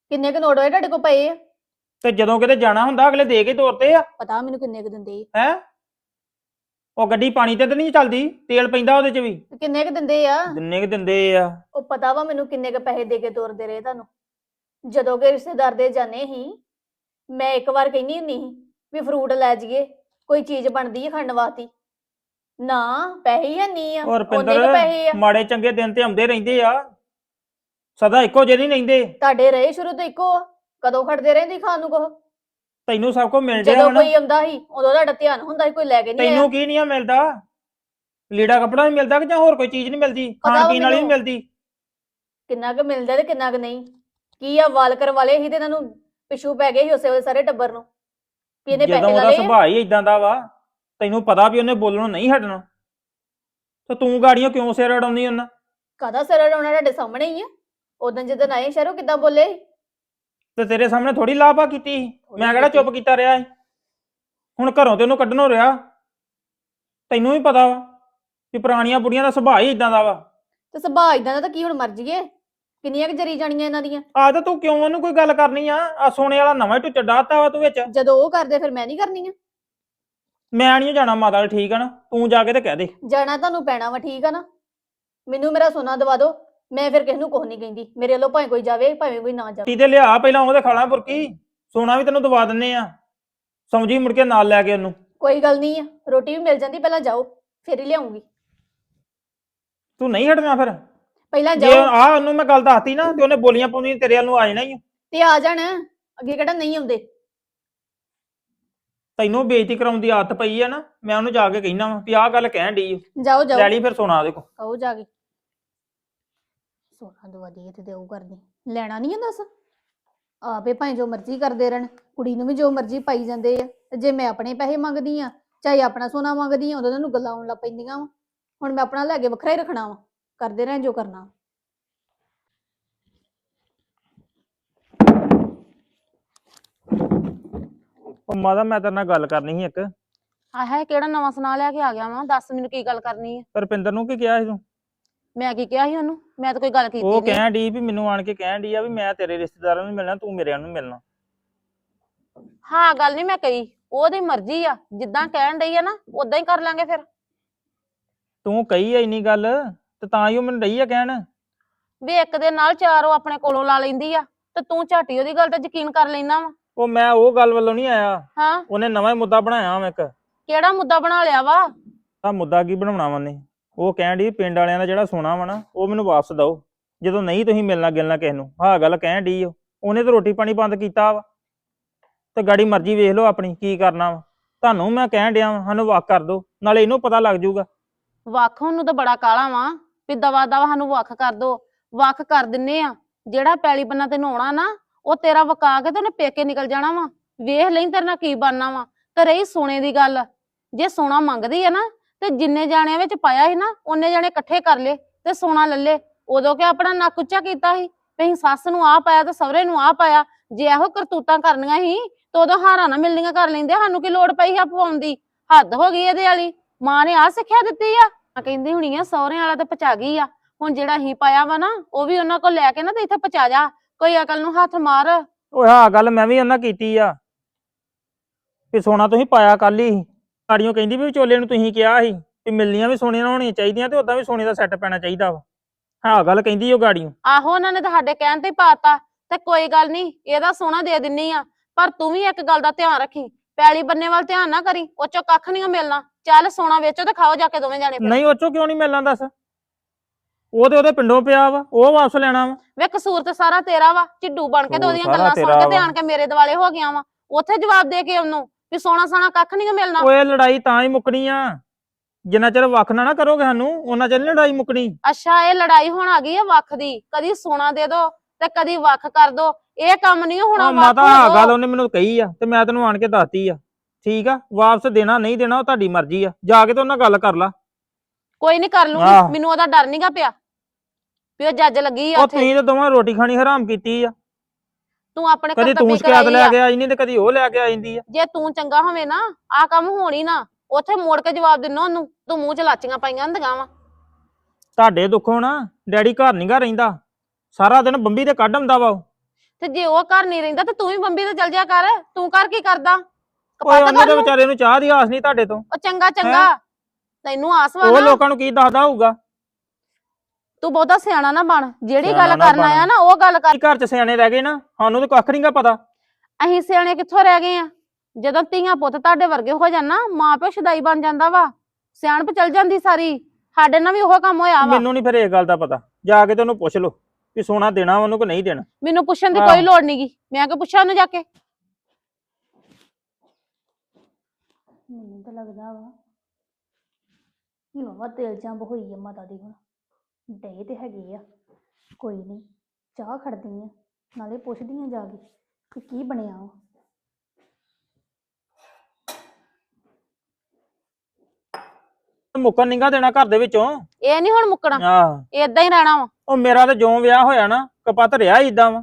ਕਿੰਨੇ ਕੁ ਨੋਟ ਹੋਏ ਤੁਹਾਡੇ ਕੋ ਪਏ ਆ? ਤੇ ਜਦੋਂ ਕਿਤੇ ਜਾਣਾ ਹੁੰਦਾ ਅਗਲੇ ਦੇ ਕੇ ਤੋਰਤੇ ਆ। ਪਤਾ ਮੈਨੂੰ ਕਿੰਨੇ ਕੁ ਦਿੰਦੇ ਆ। ਹੈ? ਉਹ ਗੱਡੀ ਪਾਣੀ ਤੇ ਤਾਂ ਨਹੀਂ ਚੱਲਦੀ ਤੇਲ ਪੈਂਦਾ ਉਹਦੇ ਚ ਵੀ। ਤੇ ਕਿੰਨੇ ਕੁ ਦਿੰਦੇ ਆ? ਜਿੰਨੇ ਕਿ ਦਿੰਦੇ ਆ। ਉਹ ਪਤਾ ਵਾ ਮੈਨੂੰ ਕਿੰਨੇ ਕ ਪੈਸੇ ਦੇ ਕੇ ਤੋਰਦੇ ਰਹੇ ਤੁਹਾਨੂੰ। ਜਦੋਂ ਕਿ ਰਿਸ਼ਤੇਦਾਰ ਦੇ ਜਾਣੇ ਹੀ ਮੈਂ ਇੱਕ ਵਾਰ ਕਹਿੰਦੀ ਹੁੰਦੀ ਸੀ ਵੀ ਫਰੂਟ ਲੈ ਜਾਈਏ ਕੋਈ ਚੀਜ਼ ਬਣਦੀ ਹੈ ਖਾਣ ਵਾਸਤੇ। ਨਾ ਪੈਸੇ ਹੀ ਨਹੀਂ ਆ ਔਰ ਉਹਨੇ ਕੁ ਪੈਸੇ ਆ। ਮਾੜੇ ਚੰਗੇ ਦਿਨ ਤੇ ਆਉਂਦੇ ਰਹਿੰਦੇ ਆ। ਸਦਾ ਇੱਕੋ ਜਿਹੇ ਨਹੀਂ ਰਹਿੰਦੇ ਤੁਹਾਡੇ ਰਹੇ ਸ਼ੁਰੂ ਤੋਂ ਇੱਕੋ ਆ ਕਦੋਂ ਖੜਦੇ ਰਹਿੰਦੀ ਖਾਣ ਨੂੰ ਕੋ ਤੈਨੂੰ ਸਭ ਕੁਝ ਮਿਲ ਜਾਏ ਜਦੋਂ ਹੁਣ। ਕੋਈ ਆਉਂਦਾ ਸੀ ਉਦੋਂ ਤੁਹਾਡਾ ਧਿਆਨ ਹੁੰਦਾ ਸੀ ਕੋਈ ਲੈ ਕੇ ਨਹੀਂ ਆਇਆ। ਤੈਨੂੰ ਕੀ ਨਹੀਂ ਆ ਮਿਲਦਾ? ਲੀੜਾ ਕੱਪੜਾ ਨਹੀਂ ਮਿਲਦਾ ਕਿ ਜਾਂ ਹੋਰ ਕੋਈ ਚੀਜ਼ ਨਹੀਂ ਮਿਲਦੀ? ਪਤਾ ਖਾਣ ਵਾ ਪੀਣ ਵਾਲੀ ਨਹੀਂ ਮੈਨੂੰ। ਮਿਲਦੀ। ਕਿੰਨਾ ਕੁ ਮਿਲਦਾ ਤੇ ਕਿੰਨਾ ਕੁ ਨਹੀਂ। ਕੀ ਆ ਵਾਲ ਕਰਵਾਲੇ ਸੀ ਤੇ ਇਹਨਾਂ ਨੂੰ ਪਿਛੂ ਪੈ ਗਏ ਸੀ ਉਸੇ ਵੇਲੇ ਸਾਰੇ ਟੱਬਰ ਨੂੰ। ਵੀ ਇਹਨੇ ਜਦੋਂ ਪੈਸੇ ਲਾ ਉਹਦਾ ਲਏ। ਆ। ਸੁਭਾਅ ਹੀ ਇਦਾਂ ਦਾ ਵਾ ਤੈਨੂੰ ਪਤਾ ਵੀ ਉਹਨੇ ਬੋਲਣੋਂ ਨਹੀਂ ਹਟਣਾ। ਤੇ ਤੂੰ ਗਾੜੀਆਂ ਕਿਉਂ ਸਿਰ ਅੜਾਉਂਦੀ ਉਹਨਾਂ? ਕਾਹਦਾ ਸਿਰ ਅਡਾਉਣਾ ਤੁਹਾਡੇ ਸਾਹਮਣੇ ਹੀ ਆ? ਉਦੋਂ ਜਦੋਂ ਆਏ ਸ਼ਹਿਰੋਂ ਕਿੱਦਾਂ ਬੋਲੇ? ਤੇ ਤੇਰੇ ਸਾਹਮਣੇ ਥੋੜੀ ਲਾਪਾ ਕੀਤੀ ਸੀ। ਮੈਂ ਕਿਹੜਾ ਚੁੱਪ ਕੀਤਾ ਰਿਹਾ ਸੀ? ਹੁਣ ਘਰੋਂ ਤੇ ਉਹਨੂੰ ਕੱਢਣੋਂ ਰਿਹਾ। ਤੈਨੂੰ ਵੀ ਪਤਾ ਵਾ ਕਿ ਪੁਰਾਣੀਆਂ ਬੁੜੀਆਂ ਦਾ ਸੁਭਾਅ ਹੀ ਇਦਾਂ ਦਾ ਵਾ। ਤੇ ਸੁਭਾਅ ਇਦਾਂ ਦਾ ਤਾਂ ਕੀ ਹੁਣ ਮਰ ਜੀਏ ਕਿੰਨੀਆਂ ਕੁ ਜਰੀ ਜਾਣੀਆਂ ਇਹਨਾਂ ਦੀਆਂ? ਆ ਤਾਂ ਤੂੰ ਕਿਉਂ ਉਹਨੂੰ ਕੋਈ ਗੱਲ ਕਰਨੀ ਆ? ਆ ਸੋਨੇ ਵਾਲਾ ਨਵਾਂ ਟੁੱਚ ਡਾਤਾ ਵਾ ਤੂੰ ਵਿੱਚ। ਜਦੋਂ ਉਹ ਕਰਦੇ ਫਿਰ ਮੈਂ ਨਹੀਂ ਕਰਨੀ ਆ। ਮੈਂ ਨਹੀਂ ਜਾਣਾ ਮਾਤਾ ਵੱਲ, ਠੀਕ ਆ ਨਾ? ਤੂੰ ਜਾ ਕੇ ਤੇ ਕਹਿ ਦੇ। ਜਾਣਾ ਤੁਹਾਨੂੰ ਪੈਣਾ ਵਾ ਠੀਕ ਆ ਨਾ? ਮੈਨੂੰ ਮੇਰਾ ਸੋਨਾ ਦਵਾ ਦਿਓ ਮੈਂ ਫਿਰ ਕਿਸ ਨੂੰ ਕੁਝ ਨਹੀਂ ਕਹਿੰਦੀ। ਮੇਰੇ ਵੱਲੋਂ ਭਾਵੇਂ ਕੋਈ ਜਾਵੇ ਭਾਵੇਂ ਕੋਈ ਨਾ ਜਾਵੇ। ਟੀ ਤੇ ਲਿਆ ਪਹਿਲਾਂ ਉਹਦੇ ਖਾਲਾ ਬੁਰਕੀ? ਸੋਨਾ ਵੀ ਤੈਨੂੰ ਦਵਾ ਦਿੰਨੇ ਆ। ਸਮਝੀ ਮੁੜ ਕੇ ਨਾਲ ਲੈ ਕੇ ਉਹਨੂੰ। ਕੋਈ ਗੱਲ ਨਹੀਂ ਆ ਰੋਟੀ ਵੀ ਮਿਲ ਜਾਂਦੀ ਪਹਿਲਾਂ ਜਾਓ ਫਿਰ ਹੀ ਲਿਆਉਂਗੀ। ਤੂੰ ਨਹੀਂ ਹਟਣਾ ਫਿਰ? ਪਹਿਲਾਂ ਜੇ ਜਾਓ। ਆ ਉਹਨੂੰ ਮੈਂ ਗੱਲ ਦੱਸਤੀ ਨਾ ਤੇ ਉਹਨੇ ਬੋਲੀਆਂ ਪਾਉਂਦੀਆਂ ਤੇਰੇ ਵੱਲ ਨੂੰ ਆ ਜਾਣਾ ਹੀ ਆ। ਤੇ ਆ ਜਾਣ ਅੱਗੇ ਕਿਹੜਾ ਨਹੀਂ ਆਉਂਦੇ। ਤੈਨੂੰ ਬੇਇੱਜ਼ਤੀ ਕਰਾਉਣ ਦੀ ਆਦਤ ਪਈ ਆ ਨਾ ਮੈਂ ਉਹਨੂੰ ਜਾ ਕੇ ਕਹਿਣਾ ਵਾ ਵੀ ਆਹ ਗੱਲ ਕਹਿਣ ਡਈ। ਜਾਓ ਲੈ ਜਾਓ ਲਈ ਫਿਰ ਸੋਨਾ ਉਹਦੇ ਕੋ ਕਹੋ ਜਾ ਕੇ। ਸੋਨਾ ਦਵਾ ਦੇ ਤੇ ਦੇਉ ਕਰਦੀ ਲੈਣਾ ਨਹੀਂ ਆ ਦੱਸ। ਆਪੇ ਭਾਵੇਂ ਜੋ ਮਰਜ਼ੀ ਕਰਦੇ ਰਹਿਣ ਕੁੜੀ ਨੂੰ ਵੀ ਜੋ ਮਰਜ਼ੀ ਪਾਈ ਜਾਂਦੇ ਆ। ਤੇ ਜੇ ਮੈਂ ਆਪਣੇ ਪੈਸੇ ਮੰਗਦੀ ਆ ਚਾਹੇ ਆਪਣਾ ਸੋਨਾ ਮੰਗਦੀ ਆ ਉਦੋਂ ਉਹਨਾਂ ਨੂੰ ਗੱਲਾਂ ਆਉਣ ਲੱਗ ਪੈਂਦੀਆਂ ਵਾ। ਹੁਣ ਮੈਂ ਆਪਣਾ ਲੈ ਕੇ ਵੱਖਰਾ ਹੀ ਰੱਖਣਾ ਵਾ। ਕਰਦੇ ਰਹਿਣ ਜੋ ਕਰਨਾ। ਉਹ ਮਾਦਾ ਮੈਂ ਤੇਰੇ ਨਾਲ ਗੱਲ ਕਰਨੀ ਸੀ ਇੱਕ। ਹਾਏ ਹਾਏ ਕਿਹੜਾ ਨਵਾਂ ਸੁਣਾ ਲਿਆ ਕੇ ਆ ਗਿਆ ਵਾਂ? ਦੱਸ ਮੈਨੂੰ ਕੀ ਗੱਲ ਕਰਨੀ ਹੈ ਰੁਪਿੰਦਰ ਨੂੰ ਕੀ ਕਿਹਾ ਸੀ ਤੂੰ? ਮੈਂ ਕੀ ਕਿਹਾ ਸੀ ਉਹਨੂੰ? ਮੈਂ ਤਾਂ ਕੋਈ ਗੱਲ ਕੀਤੀ ਉਹ ਨਹੀਂ ਕਹਿਣ ਡਈ ਵੀ ਮੈਨੂੰ ਆਣ ਕੇ ਕਹਿਣ ਡਈ ਆ ਵੀ ਮੈਂ ਤੇਰੇ ਰਿਸ਼ਤੇਦਾਰਾਂ ਨੂੰ ਮਿਲਣਾ ਤੂੰ ਮੇਰੇ ਨੂੰ ਮਿਲਣਾ। ਹਾਂ ਗੱਲ ਨਹੀਂ ਮੈਂ ਕਹੀ। ਉਹਦੀ ਮਰਜ਼ੀ ਆ। ਜਿੱਦਾਂ ਕਹਿਣ ਡਈ ਆ ਨਾ ਉਦਾਂ ਹੀ ਕਰ ਲਾਂਗੇ ਫਿਰ। ਤੂੰ ਕਹੀ ਆ ਇੰਨੀ ਗੱਲ। ਤੇ ਤਾਂ ਹੀ ਉਹ ਮੈਨੂੰ ਡਈ ਆ ਕਹਿਣ। ਵੀ ਇੱਕ ਦੇ ਨਾਲ ਚਾਰ ਉਹ ਆਪਣੇ ਕੋਲੋਂ ਲਾ ਲੈਂਦੀ ਆ ਤੇ ਤੂੰ ਝਾਟੀ ਉਹਦੀ ਗੱਲ ਤੇ ਯਕੀਨ ਕਰ ਲੈਂਦਾ ਵਾ। ਉਹ ਮੈਂ ਉਹ ਗੱਲ ਵੱਲੋਂ ਨਹੀਂ ਆਇਆ। ਹਾਂ। ਉਹਨੇ ਨਵਾਂ ਹੀ ਮੁੱਦਾ ਬਣਾਇਆ ਵਾ ਇੱਕ। ਕਿਹੜਾ ਮੁੱਦਾ ਬਣਾ ਲਿਆ ਵਾ? ਤਾਂ ਮੁੱਦਾ ਕੀ ਬਣਾਉਣਾ ਵਾ ਉਹਨੇ? ਉਹ ਕਹਿਣ ਡਈ ਪਿੰਡ ਵਾਲਿਆਂ ਦਾ ਜਿਹੜਾ ਸੋਨਾ ਵਾ ਨਾ ਉਹ ਮੈਨੂੰ ਵਾਪਸ ਦਿਓ। ਜਦੋਂ ਨਹੀਂ ਤੁਸੀਂ ਮਿਲਣਾ ਗਿਲਣਾ ਕਿਸੇ ਨੂੰ ਆਹ ਗੱਲ ਕਹਿਣ ਡਈ ਉਹ ਉਹਨੇ ਤਾਂ ਰੋਟੀ ਪਾਣੀ ਬੰਦ ਕੀਤਾ ਵਾ। ਤੇ ਗਾੜੀ ਮਰਜ਼ੀ ਵੇਖ ਲਓ ਆਪਣੀ ਕੀ ਕਰਨਾ ਵਾ। ਤੁਹਾਨੂੰ ਮੈਂ ਕਹਿਣ ਡਿਆ ਵਾਂ ਸਾਨੂੰ ਵਾਕ ਕਰ ਦਿਓ ਨਾਲੇ ਇਹਨੂੰ ਪਤਾ ਲੱਗ ਜਾਊਗਾ। ਵੱਖ ਉਹਨੂੰ ਤਾਂ ਬੜਾ ਕਾਲਾ ਵਾ। ਵੀ ਦਵਾ ਦਵਾ ਸਾਨੂੰ ਵੱਖ ਕਰ ਦੋ, ਵੱਖ ਕਰ ਦਿੰਨੇ ਆ। ਜਿਹੜਾ ਪੈਲੀ ਬੰਨਾ ਤੈਨੂੰ ਆਉਣਾ ਨਾ, ਉਹ ਤੇਰਾ ਵਕਾ ਕੇ ਤੇ ਉਹਨੇ ਪੇਕੇ ਨਿਕਲ ਜਾਣਾ ਵਾ। ਵੇਖ ਲਈ ਤੇਰੇ ਨਾਲ ਕੀ ਬਣਨਾ ਵਾ। ਤੇ ਰਹੀ ਸੋਨੇ ਦੀ ਗੱਲ। ਜੇ ਸੋਨਾ ਮੰਗਦੀ ਆ ਨਾ, ਤੇ ਜਿੰਨੇ ਜਾਣਿਆਂ ਵਿੱਚ ਪਾਇਆ ਸੀ ਨਾ, ਉਹਨੇ ਜਾਣੇ ਇਕੱਠੇ ਕਰ ਲਏ ਤੇ ਸੋਨਾ ਲੱਲੇ ਉਦੋਂ ਕਿ ਆਪਣਾ ਨੱਕ ਉੱਚਾ ਕੀਤਾ ਸੀ? ਵੀ ਸੱਸ ਨੂੰ ਆ ਪਾਇਆ ਤੇ ਸਹੁਰੇ ਨੂੰ ਆ ਪਾਇਆ। ਜੇ ਇਹੋ ਕਰਤੂਤਾਂ ਕਰਨੀਆਂ ਸੀ, ਤੇ ਉਦੋਂ ਹਾਰਾਂ ਨਾ ਮਿਲਣੀਆਂ ਕਰ ਲੈਂਦੇ। ਸਾਨੂੰ ਕੀ ਲੋੜ ਪਈ ਆ ਪਵਾਉਣ ਦੀ? ਹੱਦ ਹੋ ਗਈ ਇਹਦੇ ਵਾਲੀ। ਮਾਂ ਨੇ ਆ ਸਿੱਖਿਆ ਦਿੱਤੀ ਆ। ਆ ਕਹਿੰਦੀ ਹੁਣੀ ਆ ਸਹੁਰਿਆਂ ਵਾਲਾ ਤੇ ਪਚਾ ਗਈ ਆ। ਹੁਣ ਜਿਹੜਾ ਹੀ ਪਾਇਆ ਵਾ ਨਾ ਉਹ ਵੀ ਉਹਨਾਂ ਕੋਲ ਲੈ ਕੇ ਨਾ ਤੇ ਇੱਥੇ ਪਚਾ ਜਾ। ਕੋਈ ਅਕਲ ਨੂੰ ਹੱਥ ਮਾਰ। ਓਏ ਆਹ ਗੱਲ ਮੈਂ ਵੀ ਉਹਨਾਂ ਕੀਤੀ ਆ। ਕਿ ਸੋਨਾ ਤੁਸੀਂ ਪਾਇਆ ਕੱਲ ਹੀ। ਸਾੜੀਆਂ ਕਹਿੰਦੀ ਵੀ ਵਿਚੋਲੇ ਨੂੰ ਤੁਸੀਂ ਕਿਹਾ ਸੀ ਵੀ ਮਿਲਣੀਆਂ ਵੀ ਸੋਨੇ ਨਾਲ ਹੋਣੀਆਂ ਚਾਹੀਦੀਆਂ ਤੇ ਉਦਾਂ ਵੀ ਸੋਨੇ ਦਾ ਸੈੱਟ ਪੈਣਾ ਚਾਹੀਦਾ ਵਾ। ਹਾਂ ਗੱਲ ਕਹਿੰਦੀ ਉਹ ਗਾੜੀਆਂ ਆਹੋ ਉਹਨਾਂ ਨੇ ਤੁਹਾਡੇ ਕਹਿਣ ਤੇ ਹੀ ਪਾਤਾ। ਤੇ ਕੋਈ ਗੱਲ ਨਹੀਂ ਇਹਦਾ ਸੋਨਾ ਦੇ ਦਿੰਨੀ ਆ। ਪਰ ਤੂੰ ਵੀ ਇੱਕ ਗੱਲ ਦਾ ਧਿਆਨ ਰੱਖੀ। ਪੈਲੀ ਬੰਨੇ ਵੱਲ ਧਿਆਨ ਨਾ ਕਰੀ ਉਹ ਚੋਂ ਕੱਖ ਨਹੀਂ ਮਿਲਣਾ। ਚੱਲ ਸੋਨਾ ਵੇਚੋ ਤੇ ਖਾਓ ਜਾ ਕੇ ਦੋਵੇਂ ਜਾਣੇ ਫਿਰ। ਨਹੀਂ ਉਹ ਚੋਂ ਕਿਉਂ ਨਹੀਂ ਮਿਲਣਾ ਦੱਸ? ਉਹ ਤੇ ਉਹਦੇ ਪਿੰਡੋਂ ਪਿਆ ਵਾ ਉਹ ਵਾਪਸ ਲੈਣਾ ਵਾ। ਵੇ ਕਸੂਰ ਤੇ ਸਾਰਾ ਤੇਰਾ ਵਾ ਝਿੱਡੂ ਬਣ ਕੇ ਤੇ ਕਸੂਰ ਉਹਦੀਆਂ ਸਾਰਾ ਗੱਲਾਂ ਸੁਣ ਤੇਰਾ ਕੇ ਵਾ। ਆਣ ਕੇ ਮੇਰੇ ਦਿਵਾਲੇ ਹੋ ਗਿਆ ਵਾ। ਉੱਥੇ ਜਵਾਬ ਦੇ ਕੇ ਉਹਨੂੰ ਵੀ ਸੋਨਾ ਸਾਨਾ ਕੱਖ ਨਹੀਂ ਮਿਲਣਾ। ਓਏ ਲੜਾਈ ਤਾਂ ਹੀ ਮੁੱਕਣੀ ਆ। ਜਿੰਨਾ ਚਿਰ ਵੱਖ ਨਾ ਨਾ ਕਰੋਗੇ ਸਾਨੂੰ ਉਹਨਾਂ ਚਿਰ ਨੀ ਲੜਾਈ ਮੁੱਕਣੀ। ਅੱਛਾ ਇਹ ਲੜਾਈ ਹੁਣ ਆ ਗਈ ਹੈ ਵੱਖ ਦੀ। ਕਦੀ ਸੋਨਾ ਦੇ ਦੋ ਤੇ ਕਦੀ ਵੱਖ ਕਰ ਦੋ। ਇਹ ਕੰਮ ਨਹੀਂ ਹੋਣਾ ਮਾਤਾ ਆਹ। ਗੱਲ ਉਹਨੇ ਮੈਨੂੰ ਕਹੀ ਆ ਤੇ ਮੈਂ ਤੈਨੂੰ ਆਣ ਕੇ ਦੱਸਤੀ ਆ। ਠੀਕ ਆ? ਵਾਪਸ ਦੇਣਾ ਨਹੀਂ ਦੇਣਾ ਉਹ ਤੁਹਾਡੀ ਮਰਜ਼ੀ ਆ। ਜਾ ਕੇ ਤੇ ਉਹਨਾਂ ਨਾਲ ਗੱਲ ਕਰ ਲਾ। ਕੋਈ ਨਹੀਂ ਕਰ ਆਹ। ਲੂੰਗੀ ਮੈਨੂੰ ਉਹਦਾ ਡਰ ਨਹੀਂਗਾ ਪਿਆ। ਵੀ ਉਹ ਜੱਜ ਲੱਗੀ ਆ ਉਹ ਉੱਥੇ। ਤੁਸੀਂ ਤੇ ਦੋਵਾਂ ਰੋਟੀ ਖਾਣੀ ਹਰਾਮ ਕੀਤੀ ਆ। ਤੂੰ ਆਪਣੇ ਕਦੀ ਤੂੰ ਕਰਤੱਵੀ ਸ਼ਿਕਾਇਤ ਲੈ ਕੇ ਆਈ ਨਹੀਂ ਤੇ ਕਦੀ ਉਹ ਲੈ ਕੇ ਆ ਜਾਂਦੀ ਆ। ਜੇ ਤੂੰ ਚੰਗਾ ਹੋਵੇਂ ਨਾ ਆ ਕੰਮ ਹੋਣੀ ਨਾ ਉੱਥੇ ਮੋੜ ਕੇ ਜਵਾਬ ਦਿੰਨਾ ਉਹਨੂੰ। ਤੂੰ ਮੂੰਹ ਚ ਲਾਚੀਆਂ ਪਾਈਆਂ ਹੁੰਦੀਆਂ ਵਾ। ਤੁਹਾਡੇ ਦੁੱਖੋਂ ਨਾ ਡੈਡੀ ਘਰ ਨਹੀਂਗਾ ਰਹਿੰਦਾ। ਸਾਰਾ ਦਿਨ ਬੰਬੀ ਤੇ ਕੱਢ ਹੁੰਦਾ ਵਾ ਉਹ। ਤੇ ਜੇ ਉਹ ਘਰ ਨਹੀਂ ਰਹਿੰਦਾ ਤੇ ਤੂੰ ਵੀ ਬੰਬੀ ਤੇ ਚਲ ਜਾ ਕਰ। ਤੂੰ ਕਰ ਕੀ ਕਰਦਾ? ਓਏ ਕਪਾਤਾ ਉਹਨਾਂ ਕਰ ਦੇ ਲੂੰ। ਵਿਚਾਰੇ ਨੂੰ ਚਾਹ ਦੀ ਆਸ ਨਹੀਂ ਤੁਹਾਡੇ ਤੋਂ। ਉਹ ਚੰਗਾ ਚੰਗਾ। ਤੈਨੂੰ ਆਸ ਵਾ ਉਹ ਨਾ। ਲੋਕਾਂ ਨੂੰ ਕੀ ਦੱਸਦਾ ਹੋਊਗਾ? ਤੂੰ ਬਹੁਤਾ ਸਿਆਣਾ ਨਾ ਬਣ। ਜਿਹੜੀ ਸਿਆਣਾ ਗੱਲ ਨਾ ਕਰਨ ਆਇਆ। ਨਾ ਉਹ ਗੱਲ ਕਰ। ਕੀ ਘਰ ਚ ਸਿਆਣੇ ਰਹਿ ਗਏ ਨਾ? ਸਾਨੂੰ ਤਾਂ ਕੱਖ ਨਹੀਂਗਾ ਪਤਾ। ਅਸੀਂ ਸਿਆਣੇ ਕਿੱਥੋਂ ਰਹਿ ਗਏ ਆ? ਜਦੋਂ ਧੀਆਂ ਪੁੱਤ ਤੁਹਾਡੇ ਵਰਗੇ ਹੋ ਜਾਣ ਨਾ ਮਾਂ ਪਿਓ ਸ਼ਦਾਈ ਬਣ ਜਾਂਦਾ ਵਾ। ਸਿਆਣਪ ਚਲ ਜਾਂਦੀ ਸਾਰੀ। ਸਾਡੇ ਨਾਲ ਵੀ ਉਹ ਕੰਮ ਹੋਇਆ ਵਾ। ਮੈਨੂੰ ਨਹੀਂ ਫਿਰ ਇਹ ਗੱਲ ਦਾ ਪਤਾ। ਜਾ ਕੇ ਤੇ ਉਹਨੂੰ ਪੁੱਛ ਲਓ। ਵੀ ਸੋਨਾ ਦੇਣਾ ਉਹਨੂੰ ਕਿ ਨਹੀਂ ਦੇਣਾ? ਮੈਨੂੰ ਪੁੱਛਣ ਦੀ। ਕੋਈ ਲੋੜ ਨਹੀਂਗੀ ਮੈਂ ਕਿ ਪੁੱਛਾਂ ਉਹਨੂੰ ਜਾ ਕੇ? ਮੈਨੂੰ ਤਾਂ ਲੱਗਦਾ ਵਾ ਇਹ ਵਾਵਾ ਤੇਲ ਚਾਂਬ ਹੋਈ ਆ ਮਾਤਾ ਦੀ ਹੁਣ। ਡੇ ਤੇ ਹੈਗੇ ਆ। ਕੋਈ ਨਹੀਂ ਚਾਹ ਖੜਦੀ ਆ ਨਾਲੇ ਪੁੱਛਦੀ ਆ ਜਾ ਕੇ ਕਿ ਕੀ ਬਣਿਆ ਵਾ। ਮੁੱਕਣ ਨਿੰਗਾ ਦੇਣਾ ਘਰ ਦੇ ਵਿੱਚੋਂ? ਇਹ ਨਹੀਂ ਹੁਣ ਮੁੱਕਣਾ। ਆਹ। ਏਦਾਂ ਹੀ ਰਹਿਣਾ ਵਾ। ਉਹ ਮੇਰਾ ਤੇ ਜਿਉਂ ਵਿਆਹ ਹੋਇਆ ਨਾ ਕਪੱਤ ਰਿਹਾ ਇਦਾਂ ਵਾ।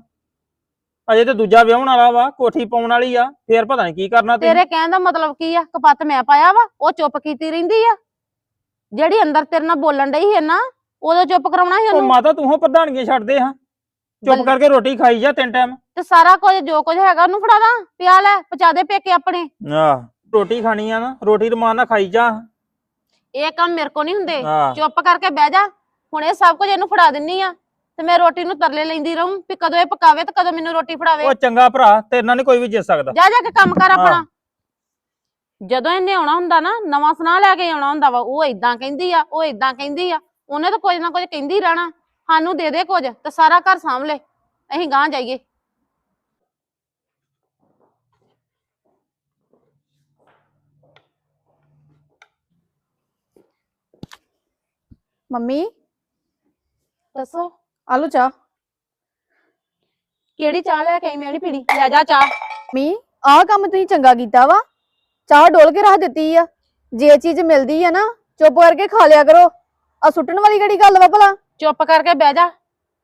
ਅਜੇ ਤੇ ਦੂਜਾ ਵਿਆਹਣ ਵਾਲਾ ਵਾ ਕੋਠੀ ਪਾਉਣ ਵਾਲੀ ਆ ਫੇਰ ਪਤਾ ਨਹੀਂ ਕੀ ਕਰਨਾ ਤੇਰੇ ਕਹਿਣ ਦਾ ਮਤਲਬ ਕੀ ਆ? ਕਪੱਤ ਮੈਂ ਪਾਇਆ ਵਾ ਉਹ ਚੁੱਪ ਕੀਤੀ ਰਹਿੰਦੀ ਆ। ਜਿਹੜੀ ਅੰਦਰ ਤੇਰੇ ਨਾਲ ਬੋਲਣ ਡਈ ਹੈ ਨਾ ਉਦੋਂ ਚੁੱਪ ਕਰਾਉਣਾ ਸੀ ਉਹ ਉਹਨੂੰ। ਮਾਤਾ ਤੂੰ ਹੋ ਪ੍ਰਧਾਨਗੀਆਂ ਛੱਡਦੇ ਹਾਂ ਚੁੱਪ ਬੱਲੇ। ਕਰਕੇ ਰੋਟੀ ਖਾਈ ਜਾ ਤਿੰਨ ਟਾਈਮ ਤੇ ਸਾਰਾ ਕੁਝ ਜੋ ਕੁਝ ਹੈਗਾ ਉਹਨੂੰ ਫੜਾ ਦਾਂ ਪਿਆ ਲੈ ਪਚਾ ਦੇ ਪੇਕੇ ਆਪਣੇ। ਆਹ ਰੋਟੀ ਖਾਣੀ ਆ ਨਾ ਰੋਟੀ ਰਮਾਨ ਨਾਲ ਖਾਈ ਜਾ। ਇਹ ਕੰਮ ਮੇਰੇ ਕੋ ਨਹੀਂ ਹੁੰਦੇ। ਆਹ ਚੁੱਪ ਕਰਕੇ ਬਹਿ ਜਾ। ਹੁਣ ਇਹ ਸਭ ਕੁਝ ਇਹਨੂੰ ਫੜਾ ਦਿੰਨੀ ਆ ਤੇ ਮੈਂ ਰੋਟੀ ਨੂੰ ਤਰਲੇ ਲੈਂਦੀ ਰਹੂੰ ਵੀ ਕਦੋਂ ਇਹ ਪਕਾਵੇ ਤੇ ਕਦੋਂ ਮੈਨੂੰ ਰੋਟੀ ਫੜਾਵੇ। ਉਹ ਚੰਗਾ ਭਰਾ ਤੇਰੇ ਨਾਲ ਨੀ ਕੋਈ ਵੀ ਜਿੱਤ ਸਕਦਾ। ਜਾ ਜਾ ਕੇ ਕੰਮ ਕਰ ਆਪਣਾ। ਜਦੋਂ ਇਹਨੇ ਆਉਣਾ ਹੁੰਦਾ ਨਾ ਨਵਾਂ ਸੁਨਾ ਲੈ ਕੇ ਆਉਣਾ ਹੁੰਦਾ ਵਾ ਉਹ ਇਦਾਂ ਕਹਿੰਦੀ ਆ ਉਹ ਇਦਾਂ ਕਹਿੰਦੀ ਆ ਉਹਨੇ ਤਾਂ ਕੁਝ ਨਾ ਕੁਝ ਕਹਿੰਦੀ ਰਹਿਣਾ। ਸਾਨੂੰ ਦੇ ਦੇ ਕੁਝ ਤੇ ਸਾਰਾ ਘਰ ਸਾਂਭ ਲੈ। ਅਸੀਂ ਗਾਂ ਜਾਈਏ। ਮੰਮੀ ਦੱਸੋ। ਆਲੂ ਚਾਹ। ਕਿਹੜੀ ਚਾਹ ਲੈ ਕੇ ਆਈ ਮੈਂ ਪੀਣੀ ਲੈ ਜਾ ਚਾਹ। ਮੰਮੀ ਆਹ ਕੰਮ ਤੁਸੀਂ ਚੰਗਾ ਕੀਤਾ ਵਾ। ਚਾਹ ਡੋਲ ਕੇ ਰੱਖ ਦਿੱਤੀ ਆ। ਜੇ ਚੀਜ਼ ਮਿਲਦੀ ਆ ਨਾ ਚੁੱਪ ਕਰਕੇ ਖਾ ਲਿਆ ਕਰੋ। ਆ ਸੁੱਟਣ ਵਾਲੀ ਕਿਹੜੀ ਗੱਲ ਵਾ ਭਲਾ? ਚੁੱਪ ਕਰਕੇ ਬਹਿ ਜਾ।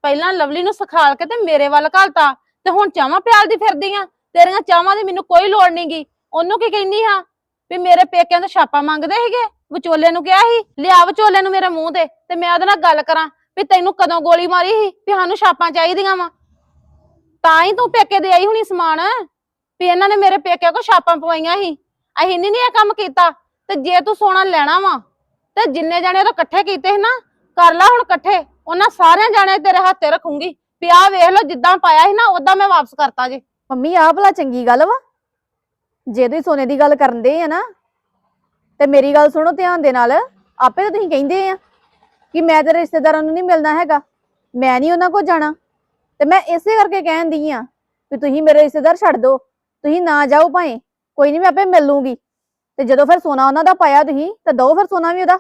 ਪਹਿਲਾਂ ਲਵਲੀ ਨੂੰ ਸਿਖਾਲ ਕੇ ਤੇ ਮੇਰੇ ਵੱਲ ਘਾਲਤਾ ਤੇ। ਹੁਣ ਚਾਵਾਂ ਪਿਆਲਦੀ ਫਿਰਦੀ ਆ। ਤੇਰੀਆਂ ਚਾਵਾਂ ਦੀ ਮੈਨੂੰ ਕੋਈ ਲੋੜ ਨਹੀਂਗੀ ਉਹਨੂੰ ਕੀ ਕਹਿੰਦੀ ਹਾਂ ਵੀ ਮੇਰੇ ਪੇਕਿਆਂ ਤੋਂ ਛਾਪਾ ਮੰਗਦੇ ਸੀਗੇ? ਵਿਚੋਲੇ ਨੂੰ ਕਿਹਾ ਸੀ? ਲਿਆ ਵਿਚੋਲੇ ਨੂੰ ਮੇਰੇ ਮੂੰਹ ਤੇ। ਤੇ ਮੈਂ ਉਹਦੇ ਨਾਲ ਗੱਲ ਕਰਾਂ। ਵੀ ਤੈਨੂੰ ਕਦੋਂ ਗੋਲੀ ਮਾਰੀ ਸੀ ਵੀ ਸਾਨੂੰ ਛਾਪਾਂ ਚਾਹੀਦੀਆਂ ਵਾ? ਤਾਂ ਹੀ ਤੂੰ ਪੇਕੇ ਦੇ ਆਈ ਹੁਣੀ ਸਮਾਨ। ਵੀ ਇਹਨਾਂ ਨੇ ਮੇਰੇ ਪੇਕੇ ਕੋ ਛਾਪਾਂ ਪਵਾਈਆਂ ਸੀ। ਅਸੀਂ ਨਹੀਂ ਇਹ ਕੰਮ ਕੀਤਾ। ਤੇ ਜੇ ਤੂੰ ਸੋਨਾ ਲੈਣਾ ਵਾ, ਤੇ ਜਿੰਨੇ ਜਾਣੇ ਉਹ ਇਕੱਠੇ ਕੀਤੇ ਸੀ ਨਾ, ਕਰ ਲੈ ਹੁਣ ਇਕੱਠੇ। ਉਹਨਾਂ ਸਾਰਿਆਂ ਜਾਣੇ ਤੇਰੇ ਹੱਥੇ ਰੱਖੂੰਗੀ। ਵੀ ਆਹ ਵੇਖ ਲਓ ਜਿੱਦਾਂ ਪਾਇਆ ਸੀ ਨਾ ਉਦਾਂ ਮੈਂ ਵਾਪਸ ਕਰਤਾ ਜੀ। ਮੰਮੀ, ਆਹ ਭਲਾ ਚੰਗੀ ਗੱਲ ਵਾ। ਜੇ ਤੁਸੀਂ ਸੋਨੇ ਦੀ ਗੱਲ ਕਰਨ ਦੇ ਆ ਨਾ, ਤੇ ਮੇਰੀ ਗੱਲ ਸੁਣੋ ਧਿਆਨ ਦੇ ਨਾਲ। ਆਪੇ ਤਾਂ ਤੁਸੀਂ ਕਹਿੰਦੇ ਆ। ਕਿ ਮੈਂ ਤੇਰੇ ਰਿਸ਼ਤੇਦਾਰਾਂ ਨੂੰ ਨਹੀਂ ਮਿਲਣਾ ਹੈਗਾ। ਮੈਂ ਨਹੀਂ ਉਹਨਾਂ ਕੋਲ ਜਾਣਾ। ਤੇ ਮੈਂ ਇਸੇ ਕਰਕੇ ਕਹਿਣ ਕਹਿੰਦੀ ਆ ਵੀ ਤੁਸੀਂ ਮੇਰੇ ਰਿਸ਼ਤੇਦਾਰ ਛੱਡ ਦਿਓ ਤੁਸੀਂ ਨਾ ਜਾਓ ਭਾਵੇਂ। ਕੋਈ ਨਹੀਂ ਮੈਂ ਆਪੇ ਮਿਲ ਲੂੰਗੀ। ਤੇ ਜਦੋਂ ਫਿਰ ਸੋਨਾ ਉਹਨਾਂ ਦਾ ਪਾਇਆ ਤੁਸੀਂ, ਤਾਂ ਦੋ ਫਿਰ ਸੋਨਾ ਵੀ ਉਹਦਾ।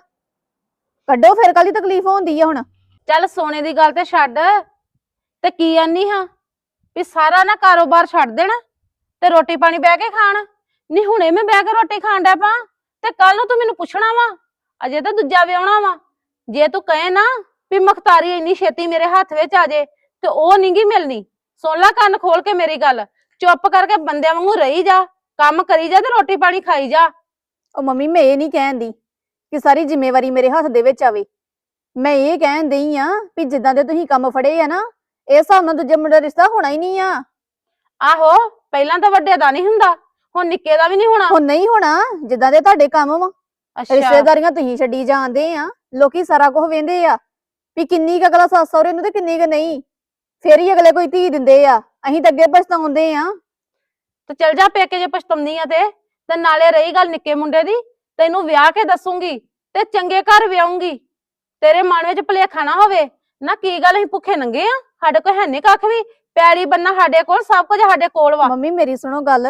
ਕੱਢੋ ਫਿਰ ਕਾਲੀ ਤਕਲੀਫ ਹੁੰਦੀ ਆ ਹੁਣ। ਚੱਲ ਸੋਨੇ ਦੀ ਗੱਲ ਤੇ ਛੱਡ। ਤੇ ਕੀ ਆਨੀ ਹਾਂ? ਵੀ ਸਾਰਾ ਨਾ ਕਾਰੋਬਾਰ ਛੱਡ ਦੇਣਾ ਤੇ ਰੋਟੀ ਪਾਣੀ ਬਹਿ ਕੇ ਖਾਣ। ਨਹੀਂ ਹੁਣੇ ਮੈਂ ਬਹਿ ਕੇ ਰੋਟੀ ਖਾਣ ਡੈ ਪਾ। ਤੇ ਕੱਲ ਨੂੰ ਤੂੰ ਮੈਨੂੰ ਪੁੱਛਣਾ ਵਾ। ਅਜੇ ਤਾਂ ਦੂਜਾ ਵਿਆਹਣਾ ਵਾ। ਜੇ ਤੂੰ ਕਹੇ ਨਾ ਵੀ ਮਖਤਾਰੀ ਇੰਨੀ ਛੇਤੀ ਮੇਰੇ ਹੱਥ ਵਿੱਚ ਆ ਜੇ ਤੇ ਉਹ ਨਹੀਂਗੀ ਮਿਲਣੀ। ਸੁਣ ਲੈ ਕੰਨ ਖੋਲ ਕੇ ਮੇਰੀ ਗੱਲ। ਚੁੱਪ ਕਰਕੇ ਬੰਦਿਆਂ ਵਾਂਗੂ ਰਹੀ ਜਾ ਕੰਮ ਕਰੀ ਜਾ ਤੇ ਰੋਟੀ ਪਾਣੀ ਖਾਈ ਜਾ। ਉਹ ਮੰਮੀ ਮੈਂ ਇਹ ਨਹੀਂ ਕਹਿੰਦੀ ਕਿ ਸਾਰੀ ਜ਼ਿੰਮੇਵਾਰੀ ਮੇਰੇ ਹੱਥ ਦੇ ਵਿੱਚ ਆਵੇ। ਮੈਂ ਇਹ ਕਹਿਣ ਦਈ ਆ ਵੀ ਜਿੱਦਾਂ ਦੇ ਤੁਸੀਂ ਕੰਮ ਫੜੇ ਆ ਨਾ ਇਹ ਹਿਸਾਬ ਨਾਲ ਦੂਜੇ ਮੁੰਡੇ ਦਾ ਰਿਸ਼ਤਾ ਹੋਣਾ ਹੀ ਨਹੀਂ ਆ। ਆਹੋ ਪਹਿਲਾਂ ਤਾਂ ਵੱਡੇ ਦਾ ਨਹੀਂ ਹੁੰਦਾ ਹੁਣ ਨਿੱਕੇ ਦਾ ਵੀ ਨਹੀਂ ਹੋਣਾ। ਹੁਣ ਨਹੀਂ ਹੋਣਾ ਜਿੱਦਾਂ ਦੇ ਤੁਹਾਡੇ ਕੰਮ ਵਾ। ਅੱਛਾ। ਰਿਸ਼ਤੇਦਾਰੀਆਂ ਤੁਸੀਂ ਛੱਡੀ ਜਾਂਦੇ ਆ ਲੋਕੀ ਸਾਰਾ ਕੁਝ ਵੇਂਦੇ ਆ ਵੀ ਕਿੰਨੀ ਕੁ ਅਗਲਾ ਸੱਸ ਸਹੁਰੇ ਨੂੰ ਤੇ ਕਿੰਨੀ ਕੁ ਨਹੀਂ ਫੇਰ ਹੀ ਅਗਲੇ ਕੋਈ ਧੀ ਦਿੰਦੇ ਆ ਅਸੀਂ ਤਾਂ ਅੱਗੇ ਪਛਤਾਉਂਦੇ ਆ। ਤੇ ਚਲ ਜਾ ਪੇਕੇ ਜੇ ਪਛਤਾਉਂਦੀ ਆ ਤੇ ਤੇ ਨਾਲੇ ਰਹੀ ਗੱਲ ਨਿੱਕੇ ਮੁੰਡੇ ਦੀ ਤੈਨੂੰ ਵਿਆਹ ਕੇ ਦੱਸੂਗੀ ਤੇ ਚੰਗੇ ਘਰ ਵਿਆਹੂੰਗੀ। ਤੇਰੇ ਮਨ ਵਿੱਚ ਭੁਲੇਖਾ ਨਾ ਹੋਵੇ ਨਾ ਕੀ ਗੱਲ ਅਸੀਂ ਭੁੱਖੇ ਨੰਗੇ ਆ ਸਾਡੇ ਕੋਲ ਹੈ ਨਹੀਂ ਕੱਖ ਵੀ ਪੈੜੀ ਬੰਨਾ ਸਾਡੇ ਕੋਲ ਸਭ ਕੁਝ ਸਾਡੇ ਕੋਲ ਵਾ। ਮੰਮੀ ਮੇਰੀ ਸੁਣੋ ਗੱਲ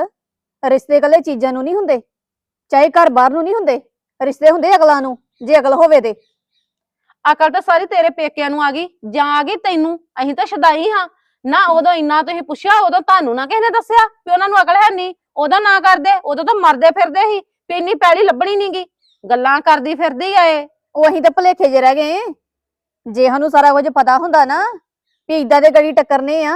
ਰਿਸ਼ਤੇ ਕੱਲੇ ਚੀਜ਼ਾਂ ਨੂੰ ਨਹੀਂ ਹੁੰਦੇ ਚਾਹੇ ਘਰ ਬਾਹਰ ਨੂੰ ਨਹੀਂ ਹੁੰਦੇ। ਰਿਸ਼ਤੇ ਹੁੰਦੇ ਅਗਲਾ ਨੂੰ ਜੇ ਅਗਲ ਹੋਵੇ ਤੇ। ਅਕਲ ਤਾਂ ਸਾਰੀ ਤੇਰੇ ਪੇਕਿਆਂ ਨੂੰ ਆ ਗਈ ਜਾਂ ਆ ਗਈ ਤੈਨੂੰ ਅਸੀਂ ਤਾਂ ਸ਼ਦਾਈ ਹਾਂ। ਨਾ ਉਦੋਂ ਇੰਨਾ ਤੁਸੀਂ ਪੁੱਛਿਆ ਉਦੋਂ ਤੁਹਾਨੂੰ ਨਾ ਕਿਸੇ ਨੇ ਦੱਸਿਆ ਵੀ ਉਹਨਾਂ ਨੂੰ ਅਕਲ ਹੈ ਨਹੀਂ ਉਦੋਂ ਨਾ ਕਰਦੇ ਉਦੋਂ ਤਾਂ ਮਰਦੇ ਫਿਰਦੇ ਸੀ ਵੀ ਇੰਨੀ ਪੈੜੀ ਲੱਭਣੀ ਨਹੀਂਗੀ ਗੱਲਾਂ ਕਰਦੀ ਫਿਰਦੀ ਆ ਇਹ। ਉਹ ਅਸੀਂ ਤਾਂ ਭਲੇਖੇ ਜੇ ਰਹਿ ਗਏ। ਜੇ ਸਾਨੂੰ ਸਾਰਾ ਕੁਝ ਪਤਾ ਹੁੰਦਾ ਨਾ ਵੀ ਇਦਾਂ ਦੇ ਗੜੀ ਟੱਕਰਨੇ ਆ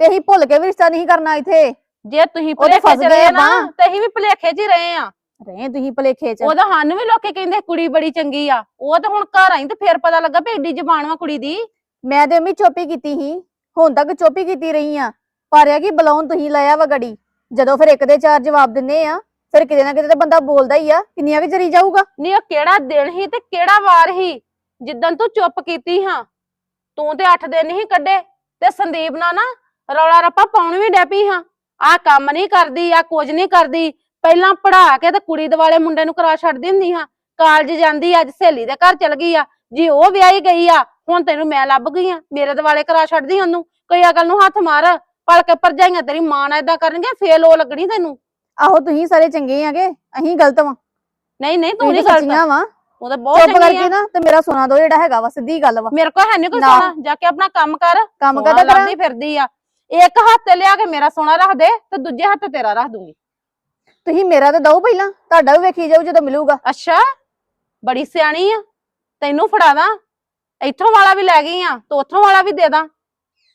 ਤੇ ਅਸੀਂ ਭੁੱਲ ਕੇ ਵੀ ਰਿਸ਼ਤਾ ਨਹੀਂ ਕਰਨਾ ਇੱਥੇ। ਜੇ ਤੁਸੀਂ ਉਹ ਤਾਂ ਭੁਲੇਖੇ ਫਸ ਚ ਗਏ ਰਹੇ ਆ ਨਾ ਤਾਂ। ਤੇ ਅਸੀਂ ਵੀ ਭੁਲੇਖੇ ਚ ਹੀ ਰਹੇ ਆ। ਰਹੇ ਤੁਸੀਂ ਭਲੇਖੇ ਚ। ਉਹਦਾ ਸਾਨੂੰ ਵੀ ਲੋਕੀ ਕਹਿੰਦੇ ਕੁੜੀ ਬੜੀ ਚੰਗੀ ਆ। ਉਹ ਤਾਂ ਹੁਣ ਘਰ ਆਈ ਤੇ ਫੇਰ ਪਤਾ ਲੱਗਾ ਵੀ ਏਡੀ ਜ਼ਬਾਨ ਵਾ ਕੁੜੀ ਦੀ। ਮੈਂ ਤੇ ਅੰਮੀ ਚੋਪੀ ਕੀਤੀ ਸੀ। ਹੁਣ ਤੱਕ ਚੋਪੀ ਕੀਤੀ ਰਹੀ ਆ। ਪਰ ਇਹ ਕਿ ਬੁਲਾਉਣ ਤੁਸੀਂ ਲਾਇਆ ਵਾ ਗੜੀ। ਜਦੋਂ ਫਿਰ ਇੱਕ ਦੇ ਚਾਰ ਜਵਾਬ ਦਿੰਨੇ ਆ ਫਿਰ ਕਿਤੇ ਨਾ ਕਿਤੇ ਤਾਂ ਬੰਦਾ ਬੋਲਦਾ ਹੀ ਆ ਕਿੰਨੀਆਂ ਵੀ ਚਰੀ ਜਾਊਗਾ। ਨਹੀਂ ਉਹ ਕਿਹੜਾ ਦਿਨ ਹੀ ਤੇ ਕਿਹੜਾ ਵਾਰ ਹੀ ਜਿੱਦਣ ਤੂੰ ਚੁੱਪ ਕੀਤੀ ਹਾਂ ਤੂੰ ਤੇ 8 ਦਿਨ ਹੀ ਕੱਢੇ ਤੇ ਸੰਦੀਪ ਨਾਲ ਨਾ ਰੌਲਾ ਰੱਪਾ ਪਾਉਣ ਵੀ ਡੈ ਪਈ ਹਾਂ। ਆਹ ਕੰਮ ਨਹੀਂ ਕਰਦੀ ਆ ਕੁਝ ਨਹੀਂ ਕਰਦੀ। ਪਹਿਲਾਂ ਪੜਾ ਕੇ ਤੇ ਕੁੜੀ ਦਿਵਾਲੇ ਮੁੰਡੇ ਨੂੰ ਕਰਾ ਛੱਡਦੀ ਹੁੰਦੀ ਹਾਂ। ਕਾਲਜ ਜਾਂਦੀ ਅੱਜ ਸਹੇਲੀ ਦੇ ਘਰ ਚਲ ਗਈ ਆ। ਜੀ ਉਹ ਵਿਆਹੀ ਗਈ ਆ ਹੁਣ ਤੈਨੂੰ ਮੈਂ ਲੱਭ ਗਈ ਆ। ਮੇਰੇ ਦਿਵਾਲੇ ਕਰਾ ਛੱਡਦੀ ਉਹਨੂੰ। ਕੋਈ ਅਕਲ ਨੂੰ ਹੱਥ ਮਾਰ। ਪਲ ਕੇ ਭਰਜਾਈਆਂ ਤੇਰੀ ਮਾਂ ਨਾਲ ਏਦਾਂ ਕਰਨਗੇ ਫੇਲ ਉਹ ਲੱਗਣੀ ਤੈਨੂੰ। ਆਹੋ ਤੁਸੀਂ ਸਾਰੇ ਚੰਗੇ ਆਗੇ। ਅਸੀਂ ਗਲਤ ਵਾਂ। ਨਹੀਂ ਨਹੀਂ ਤੂੰ ਨਹੀਂ ਗਲਤ। ਵਾਂ। ਉਹ ਤਾਂ ਬਹੁਤ ਚੰਗੀ ਕਰਕੇ ਨਾ ਤੇ ਮੇਰਾ ਸੋਨਾ ਦੋ ਜਿਹੜਾ ਹੈਗਾ ਵਾ ਸਿੱਧੀ ਗੱਲ ਵਾ। ਮੇਰੇ ਕੋਲ ਹੈ ਨਹੀਂ ਕੋਈ। ਸੋਨਾ। ਜਾ ਕੇ ਆਪਣਾ ਕੰਮ ਕਰ। ਕੰਮ ਕਰਦਾ ਕਰਾਂ ਲੱਭਦੀ ਫਿਰਦੀ ਆ। ਇੱਕ ਹੱਥ ਤੇ ਲਿਆ ਕੇ ਮੇਰਾ ਸੋਨਾ ਰੱਖ ਦੇ ਤੇ ਦੂਜੇ ਹੱਥ ਤੇਰਾ ਰੱਖ ਦੂੰਗੀ। ਤੁਸੀਂ ਮੇਰਾ ਤਾਂ ਦਓ ਪਹਿਲਾਂ ਤੁਹਾਡਾ ਵੀ ਵੇਖੀ ਜਾਊ ਜਦੋਂ ਮਿਲੂਗਾ। ਅੱਛਾ ਬੜੀ ਸਿਆਣੀ ਆ ਤੈਨੂੰ ਫੜਾ ਦਾਂ। ਇੱਥੋਂ ਵਾਲਾ ਵੀ ਲੈ ਗਈ ਆ ਤੇ ਉੱਥੋਂ ਵਾਲਾ ਵੀ ਦੇ ਦਾਂ।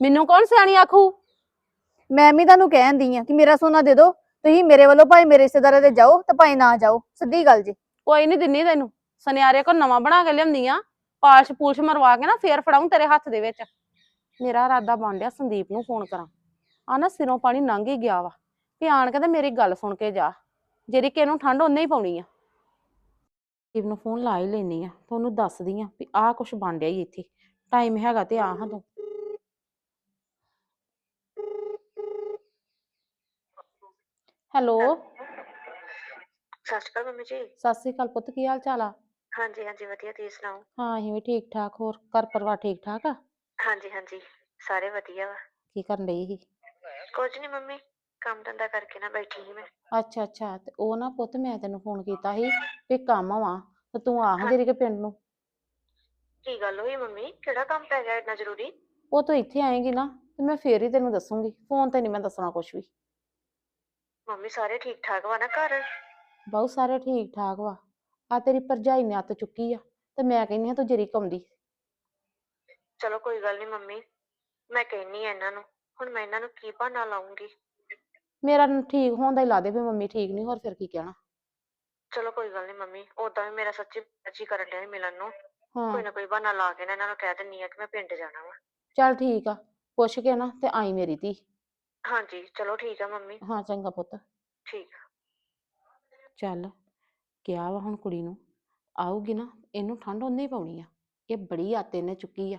ਮੈਨੂੰ ਕੌਣ ਸਿਆਣੀ ਆਖੂ? ਮੈਂ ਵੀ ਤੁਹਾਨੂੰ ਕਹਿਣ ਦੀ ਆ ਕਿ ਮੇਰਾ ਸੋਨਾ ਦੇ ਦਿਓ ਤੁਸੀਂ ਮੇਰੇ ਵੱਲੋਂ ਭਾਵੇਂ ਮੇਰੇ ਰਿਸ਼ਤੇਦਾਰਾਂ ਦੇ ਜਾਓ ਤੇ ਭਾਵੇਂ ਨਾ ਜਾਓ ਸਿੱਧੀ ਗੱਲ ਜੀ। ਕੋਈ ਨਹੀਂ ਦਿੰਨੀ ਤੈਨੂੰ ਸੁਨਿਆਰੇ ਕੋ ਨਵਾਂ ਬਣਾ ਕੇ ਲਿਆਂਦੀ ਆ ਪਾਲਸ਼ ਪੂਲਸ਼ ਮਰਵਾ ਕੇ ਨਾ ਫੇਰ ਫੜਾਉਂ ਤੇਰੇ ਹੱਥ ਦੇ ਵਿੱਚ। ਮੇਰਾ ਇਰਾਦਾ ਬਣ ਡਿਆ ਸੰਦੀਪ ਨੂੰ ਫੋਨ ਕਰਾਂ। ਆ ਨਾ ਸਿਰੋਂ ਪਾਣੀ ਲੰਘ ਹੀ ਗਿਆ ਵਾ। ਵੀ ਆਣ ਕੇ ਤੇ ਮੇਰੀ ਗੱਲ ਸੁਣ ਕੇ ਜਾ। ਜਿਹੜੀ ਕਿ ਇਹਨੂੰ ਠੰਡ ਉਹਨੇ ਹੀ ਪਾਉਣੀ ਆ। ਸੰਦੀਪ ਨੂੰ ਫੋਨ ਲਾ ਹੀ ਲੈਣੀ ਆ ਤੁਹਾਨੂੰ ਦੱਸਦੀ ਆ ਵੀ ਆਹ ਕੁਛ ਬਣ ਡਿਆ ਈ ਇੱਥੇ। ਟਾਈਮ ਹੈਗਾ ਤੇ ਆ ਹਾਂ ਤੂੰ। ਹੈਲੋ। ਸਤਿ ਸ਼੍ਰੀ ਅਕਾਲ ਮੰਮੀ ਜੀ। ਸਤਿ ਸ੍ਰੀ ਅਕਾਲ ਪੁੱਤ ਕੀ ਹਾਲ ਚਾਲ ਆ? ਹਾਂਜੀ ਹਾਂਜੀ ਵਧੀਆ। ਤੁਸੀਂ ਸੁਣਾਓ? ਹਾਂ ਅਸੀਂ ਵੀ ਠੀਕ ਠਾਕ ਹੋਰ ਘਰ ਪਰਿਵਾਰ ਠੀਕ ਠਾਕ ਆ? ਹਾਂਜੀ ਹਾਂਜੀ ਸਾਰੇ ਵਧੀਆ ਵਾ। ਕੀ ਕਰਨ ਲਈ ਸੀ? ਕੁਝ ਨਹੀਂ ਮੰਮੀ। ਕੰਮ ਧੰਦਾ ਕਰਕੇ ਨਾ ਬੈਠੀ ਸੀ ਮੈਂ। ਅੱਛਾ ਅੱਛਾ ਤੇ ਉਹ ਨਾ ਪੁੱਤ ਮੈਂ ਤੈਨੂੰ ਫੋਨ ਕੀਤਾ ਸੀ ਵੀ ਕੰਮ ਵਾ ਤੇ ਤੂੰ ਆ ਜਿਹੜੀ ਕਿ ਪਿੰਡ ਨੂੰ? ਕੀ ਗੱਲ ਹੋਈ ਮੰਮੀ? ਕਿਹੜਾ ਕੰਮ ਪੈ ਗਿਆ ਇੰਨਾ ਜ਼ਰੂਰੀ? ਉਹ ਤੂੰ ਇੱਥੇ ਆਏਂਗੀ ਨਾ ਤੇ ਮੈਂ ਫੇਰ ਹੀ ਤੈਨੂੰ ਦੱਸੂਗੀ ਫੋਨ ਤੇ ਨਹੀਂ ਮੈਂ ਦੱਸਣਾ ਕੁਝ ਵੀ। ਮੰਮੀ ਸਾਰੇ ਠੀਕ ਠਾਕ ਵਾ ਨਾ ਘਰ? ਬਹੁਤ ਸਾਰੇ ਠੀਕ ਠਾਕ ਵਾ ਆ ਤੇਰੀ ਭਰਜਾਈ ਨੇ ਅੱਤ ਚੁੱਕੀ ਆ ਤੇ ਮੈਂ ਕਹਿੰਦੀ ਆ ਤੂੰ ਜਰੀ ਕਮਦੀ ਚਲੋ ਕੋਈ ਗੱਲ ਨਹੀਂ ਮੰਮੀ ਮੈਂ ਕਹਿਨੀ ਆ ਇਹਨਾਂ ਨੂੰ ਹੁਣ ਮੈਂ ਇਹਨਾਂ ਨੂੰ ਕੀ ਬਹਾਨਾ ਲਾਉਂਗੀ ਮੇਰਾ ਨ- ਠੀਕ ਹੋਣ ਦਾ ਹੀ ਲਾ ਦੇ ਵੀ ਮੰਮੀ ਠੀਕ ਨਹੀਂ ਹੋਰ ਫਿਰ ਕੀ ਕਹਿਣਾ? ਚਲੋ ਕੋਈ ਗੱਲ ਨਹੀਂ ਮੰਮੀ ਉਦਾਂ ਵੀ ਮੇਰਾ ਸੱਚੀ ਅੱਛੀ ਕਰਨ ਡਿਆ ਸੀ ਮਿਲਣ ਨੂੰ। ਕੋਈ ਹਾਂ ਨਾ ਕੋਈ ਬਹਾਨਾ ਲਾ ਕੇ ਨਾ ਇਹਨਾਂ ਨੂੰ ਕਹਿ ਦਿੰਨੀ ਆ ਕਿ ਮੈਂ ਪਿੰਡ ਜਾਣਾ ਵਾ। ਚੱਲ ਠੀਕ ਆ ਪੁੱਛ ਕੇ ਨਾ ਤੇ ਆਈ ਮੇਰੀ ਧੀ। ਹਾਂਜੀ ਚਲੋ ਠੀਕ ਆ ਮੰਮੀ। ਹਾਂ ਚੰਗਾ ਪੁੱਤ। ਠੀਕ ਚੱਲ ਕਿਹਾ ਵਾ ਹੁਣ ਕੁੜੀ ਨੂੰ ਆਊਗੀ ਨਾ ਇਹਨੂੰ ਠੰਡ ਉਹਨੇ ਹੀ ਪਾਉਣੀ ਆ। ਇਹ ਬੜੀ ਆਤੇ ਇਹਨੇ ਚੁੱਕੀ ਆ।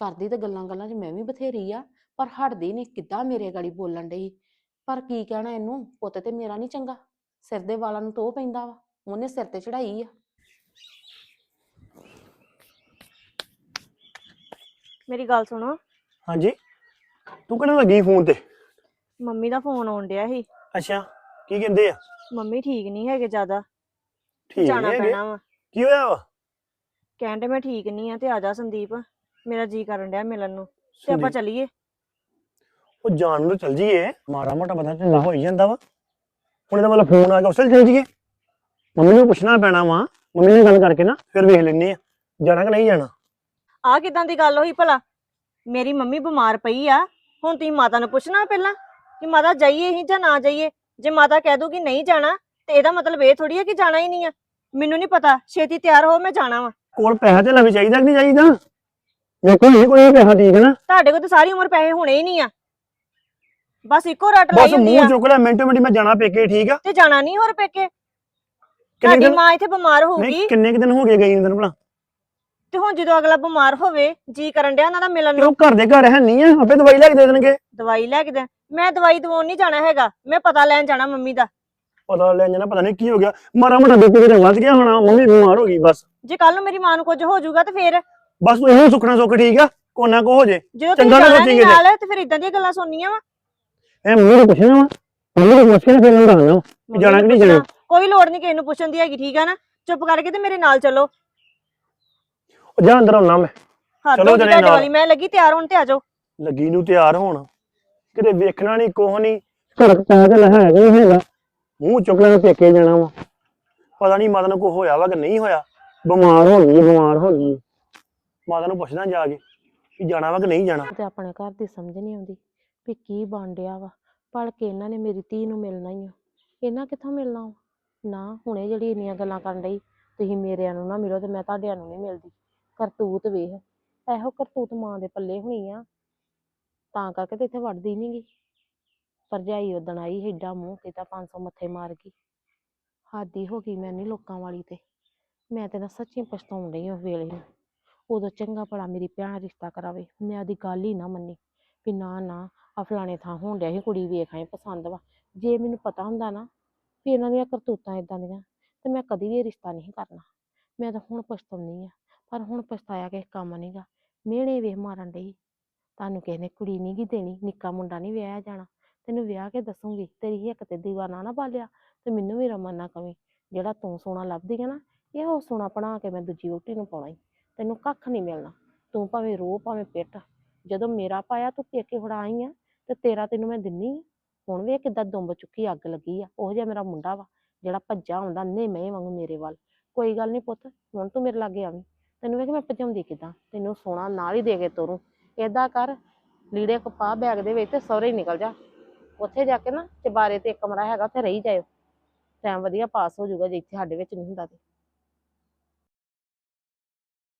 ਕਰਦੀ ਤਾਂ ਗੱਲਾਂ ਗੱਲਾਂ 'ਚ ਮੈਂ ਵੀ ਬਥੇਰੀ ਆ ਪਰ ਹਟਦੀ ਨਹੀਂ ਕਿੱਦਾਂ ਮੇਰੇ ਗਾੜੀ ਬੋਲਣ ਡਈ? ਪਰ ਕੀ ਕਹਿਣਾ ਇਹਨੂੰ? ਪੁੱਤ ਤੇ ਮੇਰਾ ਨਹੀਂ ਚੰਗਾ। ਸਿਰ ਦੇ ਵਾਲਾਂ ਨੂੰ ਤੋ ਪੈਂਦਾ ਵਾ। ਉਹਨੇ ਸਿਰ ਤੇ ਚੜਾਈ ਆ। ਮੇਰੀ ਗੱਲ ਸੁਣੋ। ਹਾਂਜੀ। ਤੂੰ ਕਿਹਨਾਂ ਲੱਗੀ ਫੋਨ ਤੇ? ਮੰਮੀ ਦਾ ਫੋਨ ਆਉਣ ਡਿਆ ਸੀ। ਅੱਛਾ। ਕੀ ਕਹਿੰਦੇ ਆ? ਮੰਮੀ ਠੀਕ ਨਹੀਂ ਹੈਗੇ ਜ਼ਿਆਦਾ। ਠੀਕ ਜਾਣਾ ਹੈਗੇ? ਪੈਣਾ ਵਾ। ਕੀ ਹੋਇਆ ਵਾ? ਕਹਿੰਦੇ ਮੈਂ ਠੀਕ ਨਹੀਂ ਆ ਤੇ ਆ ਜਾ ਸੰਦੀਪ। ਮੇਰਾ ਜੀ ਕਰਨ ਡਿਆ ਮਿਲਣ ਨੂੰ। ਤੇ ਆਪਾਂ ਸੰਦੀਪ, ਚੱਲੀਏ। ਉਹ ਜਾਣ ਨੂੰ ਚੱਲ ਜੀਏ ਮਾੜਾ ਮੋਟਾ ਪਤਾ ਢਿੱਲਾ ਹੋ ਹੀ ਜਾਂਦਾ ਵਾ। ਹੁਣ ਇਹਦਾ ਮਤਲਬ ਫੋਨ ਆ ਗਿਆ ਉਸੇ ਚੱਲ ਜੀਏ ਮੰਮੀ ਨੂੰ ਪੁੱਛਣਾ ਪੈਣਾ ਵਾ। ਮੰਮੀ ਨਾਲ ਗੱਲ ਕਰਕੇ ਨਾ ਫਿਰ ਵੇਖ ਲੈਨੇ ਆ। ਜਾਣਾ ਕਿ ਨਹੀਂ ਜਾਣਾ? ਆ ਕਿਦਾਂ ਦੀ ਗੱਲ ਹੋਈ ਭਲਾ? ਮੇਰੀ ਮੰਮੀ ਬਿਮਾਰ ਪਈ ਆ। ਹੁਣ ਤੁਸੀਂ ਮਾਤਾ ਨੂੰ ਪੁੱਛਣਾ ਪਹਿਲਾਂ ਕਿ ਮਾਤਾ ਜਾਈਏ ਹੀ ਜਾਂ ਨਾ ਜਾਈਏ? ਜੇ ਮਾਤਾ ਕਹਿ ਦੂਗੀ ਨਹੀਂ ਜਾਣਾ ਤੇ ਇਹਦਾ ਮਤਲਬ ਇਹ ਥੋੜੀ ਆ ਕਿ ਜਾਣਾ ਹੀ ਨਹੀਂ ਆ। ਮੈਨੂੰ ਨਹੀਂ ਪਤਾ ਛੇਤੀ ਤਿਆਰ ਹੋ ਮੈਂ ਜਾਣਾ ਵਾ। ਕੋਲ ਪੈਸਾ ਤੇ ਵੀ ਚਾਹੀਦਾ ਕਿ ਨਹੀਂ ਚਾਹੀਦਾ? ਮੇਰੇ ਕੋਲ ਨਹੀਂ ਕੋਈ ਪੈਸਾ ਠੀਕ ਨਾ। ਤੁਹਾਡੇ ਕੋਲ ਤਾਂ ਸਾਰੀ ਉਮਰ ਪੈਸੇ ਹੋਣੇ ਹੀ ਨਹੀਂ ਆ। ਬਸ ਇੱਕੋ ਰੱਟ ਬਸ ਲਈ ਹੁੰਦੀ ਆ। ਮੂੰਹ ਚੁੱਕ ਲੈ ਮਿੰਟੋ ਮਿੰਟ ਮੈਂ ਜਾਣਾ ਪੇਕੇ ਠੀਕ ਆ? ਤੇ ਜਾਣਾ ਨਹੀਂ ਹੋਰ ਪੇਕੇ? ਕਿੰਨੇ ਤੁਹਾਡੀ ਦਿਨ ਮਾਂ ਇੱਥੇ ਬਿਮਾਰ ਹੋਊਗੀ ਨਹੀਂ ਕਿੰਨੇ ਕੁ ਦਿਨ ਹੋ ਗਏ ਗਈ ਨੂੰ ਤੈਨੂੰ ਭਲਾ? ਤੇ ਹੁਣ ਜਦੋਂ ਅਗਲਾ ਬਿਮਾਰ ਹੋਵੇ ਜੀ ਕਰਨ ਡਿਆ ਉਹਨਾਂ ਦਾ ਮਿਲਣ ਤੇ ਨੂੰ। ਉਹ ਘਰ ਦੇ ਘਰ ਹੈ ਨਹੀਂ ਆ? ਆਪੇ ਦਵਾਈ ਲੈ ਕੇ ਦੇ ਦੇਣਗੇ। ਦਵਾਈ ਲੈ ਕੇ ਦੇ। ਮੈਂ ਦਵਾਈ ਦਵਾਉਣ ਨਹੀਂ ਜਾਣਾ ਹੈਗਾ। ਮੈਂ ਪਤਾ ਲੈਣ ਜਾਣਾ ਮੰਮੀ ਦਾ। ਪਤਾ ਲੈ ਜਾਣਾ ਪਤਾ ਨਹੀਂ ਕੀ ਹੋ ਗਿਆ। ਮਾਰਾ ਮੋਟਾ ਬੀਪੀ ਕਿਤੇ ਵੱਧ ਗਿਆ ਹੋਣਾ ਮੰਮੀ ਬਿਮਾਰ ਹੋ ਗਈ ਬਸ। ਜੇ ਕੱਲ ਨੂੰ ਮੇਰੀ ਮਾਂ ਨੂੰ ਕੁਝ ਹੋ ਜਾਊਗਾ ਤੇ ਫੇਰ? ਬਸ ਤੂੰ ਇਹੋ ਸੁੱਖਣਾ ਸੁੱਖ ਠੀਕ ਆ? ਕੋਨਾ ਕੋ ਹੋ ਜੇ। ਜਦੋਂ ਤੁਸੀਂ ਚੰਗਾ ਨਾ ਜਾਣਾ ਨਹੀਂ। ਨਾਲ ਤੇ ਫਿਰ ਇਦਾਂ ਦੀਆਂ ਗੱਲਾਂ ਸੁਣਨੀਆਂ ਵਾ। ਐ ਮੰਮੀ ਨੂੰ ਪੁੱਛਣਾ ਵਾ? ਮੰਮੀ ਨੂੰ ਪੁੱਛ ਕੇ ਨਾ ਫਿਰ ਮੈਨੂੰ ਦੱਸਣਾ ਵਾ। ਜਾਣਾ ਕਿ ਨੂੰ ਨਹੀਂ ਜਾਣਾ? ਕੋਈ ਲੋੜ ਨਹੀਂ ਕਿਸੇ ਨੂੰ ਪੁੱਛਣ ਦੀ ਹੈਗੀ ਠੀਕ ਆ ਨਾ? ਚੁੱਪ ਕਰਕੇ ਤੇ ਮੇਰੇ ਨਾਲ ਚੱਲੋ। ਉਹ ਜਾ ਅੰਦਰ ਆਉਣਾ ਮੈਂ। ਚਲੋ ਜਣੇ ਨਾਲ। ਵਾਲੀ ਮੈਂ ਲੱਗੀ ਤਿਆਰ ਹੋਣ ਤੇ ਆ ਜਾਓ। ਲੱਗੀ ਨੂੰ ਤਿਆਰ ਹੋਣ। ਕਿਤੇ ਵੇਖਣਾ ਨਹੀਂ ਕੋਹ ਨਹੀਂ ਘਰ ਪਾ ਕੇ ਲਹਾ ਨਹੀਂ ਹੈਗਾ। ਮੂੰਹ ਚੁੱਕ ਲੈਣਾ ਪੇਕੇ ਜਾਣਾ ਵਾ। ਪਤਾ ਨਹੀਂ ਮਾਤਾ ਨੂੰ ਕੋ ਹੋਇਆ ਵਾ ਕਿ ਨਹੀਂ ਹੋਇਆ। ਬਿਮਾਰ ਹੋ ਗਈ ਬਿਮਾਰ ਹੋ ਗਈ। ਮਾਤਾ ਨੂੰ ਪੁੱਛਦਾ ਜਾ ਕੇ ਕਿ ਜਾਣਾ ਵਾ ਕਿ ਨਹੀਂ ਜਾਣਾ। ਤੇ ਆਪਣੇ ਘਰ ਦੀ ਸਮਝ ਨਹੀਂ ਆਉਂਦੀ। ਵੀ ਕੀ ਬਣ ਡਿਆ ਵਾ, ਭਲ ਕੇ ਇਹਨਾਂ ਨੇ ਮੇਰੀ ਧੀ ਨੂੰ ਮਿਲਣਾ ਹੀ ਆ। ਇਹਨਾਂ ਕਿੱਥੋਂ ਮਿਲਣਾ ਵਾ? ਨਾ, ਹੁਣੇ ਜਿਹੜੀ ਇੰਨੀਆਂ ਗੱਲਾਂ ਕਰਨ ਡਈ, ਤੁਸੀਂ ਮੇਰਿਆਂ ਨੂੰ ਨਾ ਮਿਲੋ ਤੇ ਮੈਂ ਤੁਹਾਡਿਆਂ ਨੂੰ ਨਹੀਂ ਮਿਲਦੀ। ਕਰਤੂਤ ਵੇਖ, ਇਹੋ ਕਰਤੂਤ ਮਾਂ ਦੇ ਪੱਲੇ ਹੋਣੀ ਆ। ਤਾਂ ਕਰਕੇ ਤੇ ਇੱਥੇ ਵੜਦੀ ਨੀ ਗੀ। ਭਰਜਾਈ ਉਦਣ ਆਈ ਏਡਾ ਮੂੰਹ ਕੀਤਾ 500 ਮੱਥੇ ਮਾਰ ਗਈ। ਹਾਦੀ ਹੋ ਗਈ ਮੈਂ ਨਹੀਂ ਲੋਕਾਂ ਵਾਲੀ ਤੇ। ਮੈਂ ਤੇ ਨਾ ਸੱਚੀ ਪਛਤਾਉਣ ਡਈ ਉਸ ਵੇਲੇ ਨੂੰ। ਉਦੋਂ ਚੰਗਾ ਭਲਾ ਮੇਰੀ ਭੈਣ ਰਿਸ਼ਤਾ ਕਰਾਵੇ, ਮੈਂ ਉਹਦੀ ਗੱਲ ਹੀ ਨਾ ਮੰਨੀ। ਵੀ ਨਾ ਨਾ ਆ ਫਲਾਣੇ ਥਾਂ ਹੋਣ ਡਿਆ ਸੀ, ਕੁੜੀ ਵੇਖ ਆਏ ਪਸੰਦ ਵਾ। ਜੇ ਮੈਨੂੰ ਪਤਾ ਹੁੰਦਾ ਨਾ ਵੀ ਇਹਨਾਂ ਦੀਆਂ ਕਰਤੂਤਾਂ ਇਦਾਂ ਦੀਆਂ, ਤੇ ਮੈਂ ਕਦੀ ਵੀ ਇਹ ਰਿਸ਼ਤਾ ਨਹੀਂ ਕਰਨਾ। ਮੈਂ ਤਾਂ ਹੁਣ ਪਛਤਾਉਂਦੀ ਆ, ਪਰ ਹੁਣ ਪਛਤਾਇਆ ਕਿਸੇ ਕੰਮ ਨਹੀਂਗਾ। ਮਿਹਣੇ ਵੇਖ ਮਾਰਨ ਡਈ। ਤੁਹਾਨੂੰ ਕਿਸੇ ਨੇ ਕੁੜੀ ਨਹੀਂ ਗੀ ਦੇਣੀ, ਨਿੱਕਾ ਮੁੰਡਾ ਨਹੀਂ ਵਿਆਹਿਆ ਜਾਣਾ। ਤੈਨੂੰ ਵਿਆਹ ਕੇ ਦੱਸੂਗੀ, ਤੇਰੀ ਹਿੱਕ ਤੇ ਦੀਵਾਨਾ ਨਾ ਪਾਲਿਆ, ਤੇ ਮੈਨੂੰ ਵੀ ਰਮਨ ਨਾ ਕਵੇਂ। ਜਿਹੜਾ ਤੂੰ ਸੋਨਾ ਲੱਭਦੀ ਹੈ ਨਾ, ਇਹ ਉਹ ਸੋਨਾ ਬਣਾ ਕੇ ਮੈਂ ਦੂਜੀ ਵੋਟੀ ਨੂੰ ਪਾਉਣਾ ਈ। ਤੈਨੂੰ ਕੱਖ ਨਹੀਂ ਮਿਲਣਾ। ਤੂੰ ਭਾਵੇਂ ਰੋ ਭਾਵੇਂ ਪਿੱਟ ਜਦੋਂ ਮੇਰਾ ਪਾਇਆ, ਤੂੰ ਪੇਕੇ ਫੜਾ ਆਈ ਆ ਤੇ ਤੇਰਾ ਤੈਨੂੰ ਮੈਂ ਦਿੰਨੀ ਆ। ਹੁਣ ਵੇਖ ਕਿੱਦਾਂ ਦੁੰਬ ਚੁੱਕੀ ਅੱਗ ਲੱਗੀ ਆ। ਉਹ ਜਿਹਾ ਮੇਰਾ ਮੁੰਡਾ ਵਾ, ਜਿਹੜਾ ਭੱਜਾ ਆਉਂਦਾ ਨੇ ਵਾਂਗੂ ਮੇਰੇ ਵੱਲ। ਕੋਈ ਗੱਲ ਨਹੀਂ ਪੁੱਤ, ਹੁਣ ਤੂੰ ਮੇਰੇ ਲਾਗੇ ਆਵੀਂ ਤੈਨੂੰ ਵੇਖ ਮੈਂ ਭਜਾਉਂਦੀ ਕਿਦਾਂ? ਤੈਨੂੰ ਸੋਨਾ ਨਾਲ ਹੀ ਦੇ ਕੇ ਤੋਰੂੰ। ਏਦਾਂ ਕਰ, ਲੀੜੇ ਕਪਾ ਬੈਗ ਦੇ ਵਿੱਚ ਤੇ ਸਹੁਰੇ ਹੀ ਨਿਕਲ ਜਾ। ਉੱਥੇ ਜਾ ਕੇ ਨਾ, ਚਬਾਰੇ ਤੇ ਇੱਕ ਕਮਰਾ ਹੈਗਾ, ਉੱਥੇ ਰਹੀ ਜਾਇਓ। ਟਾਈਮ ਵਧੀਆ ਪਾਸ ਹੋ ਜਾਊਗਾ ਜੇ ਇੱਥੇ ਸਾਡੇ ਵਿੱਚ ਨਹੀਂ ਹੁੰਦਾ ਤੇ।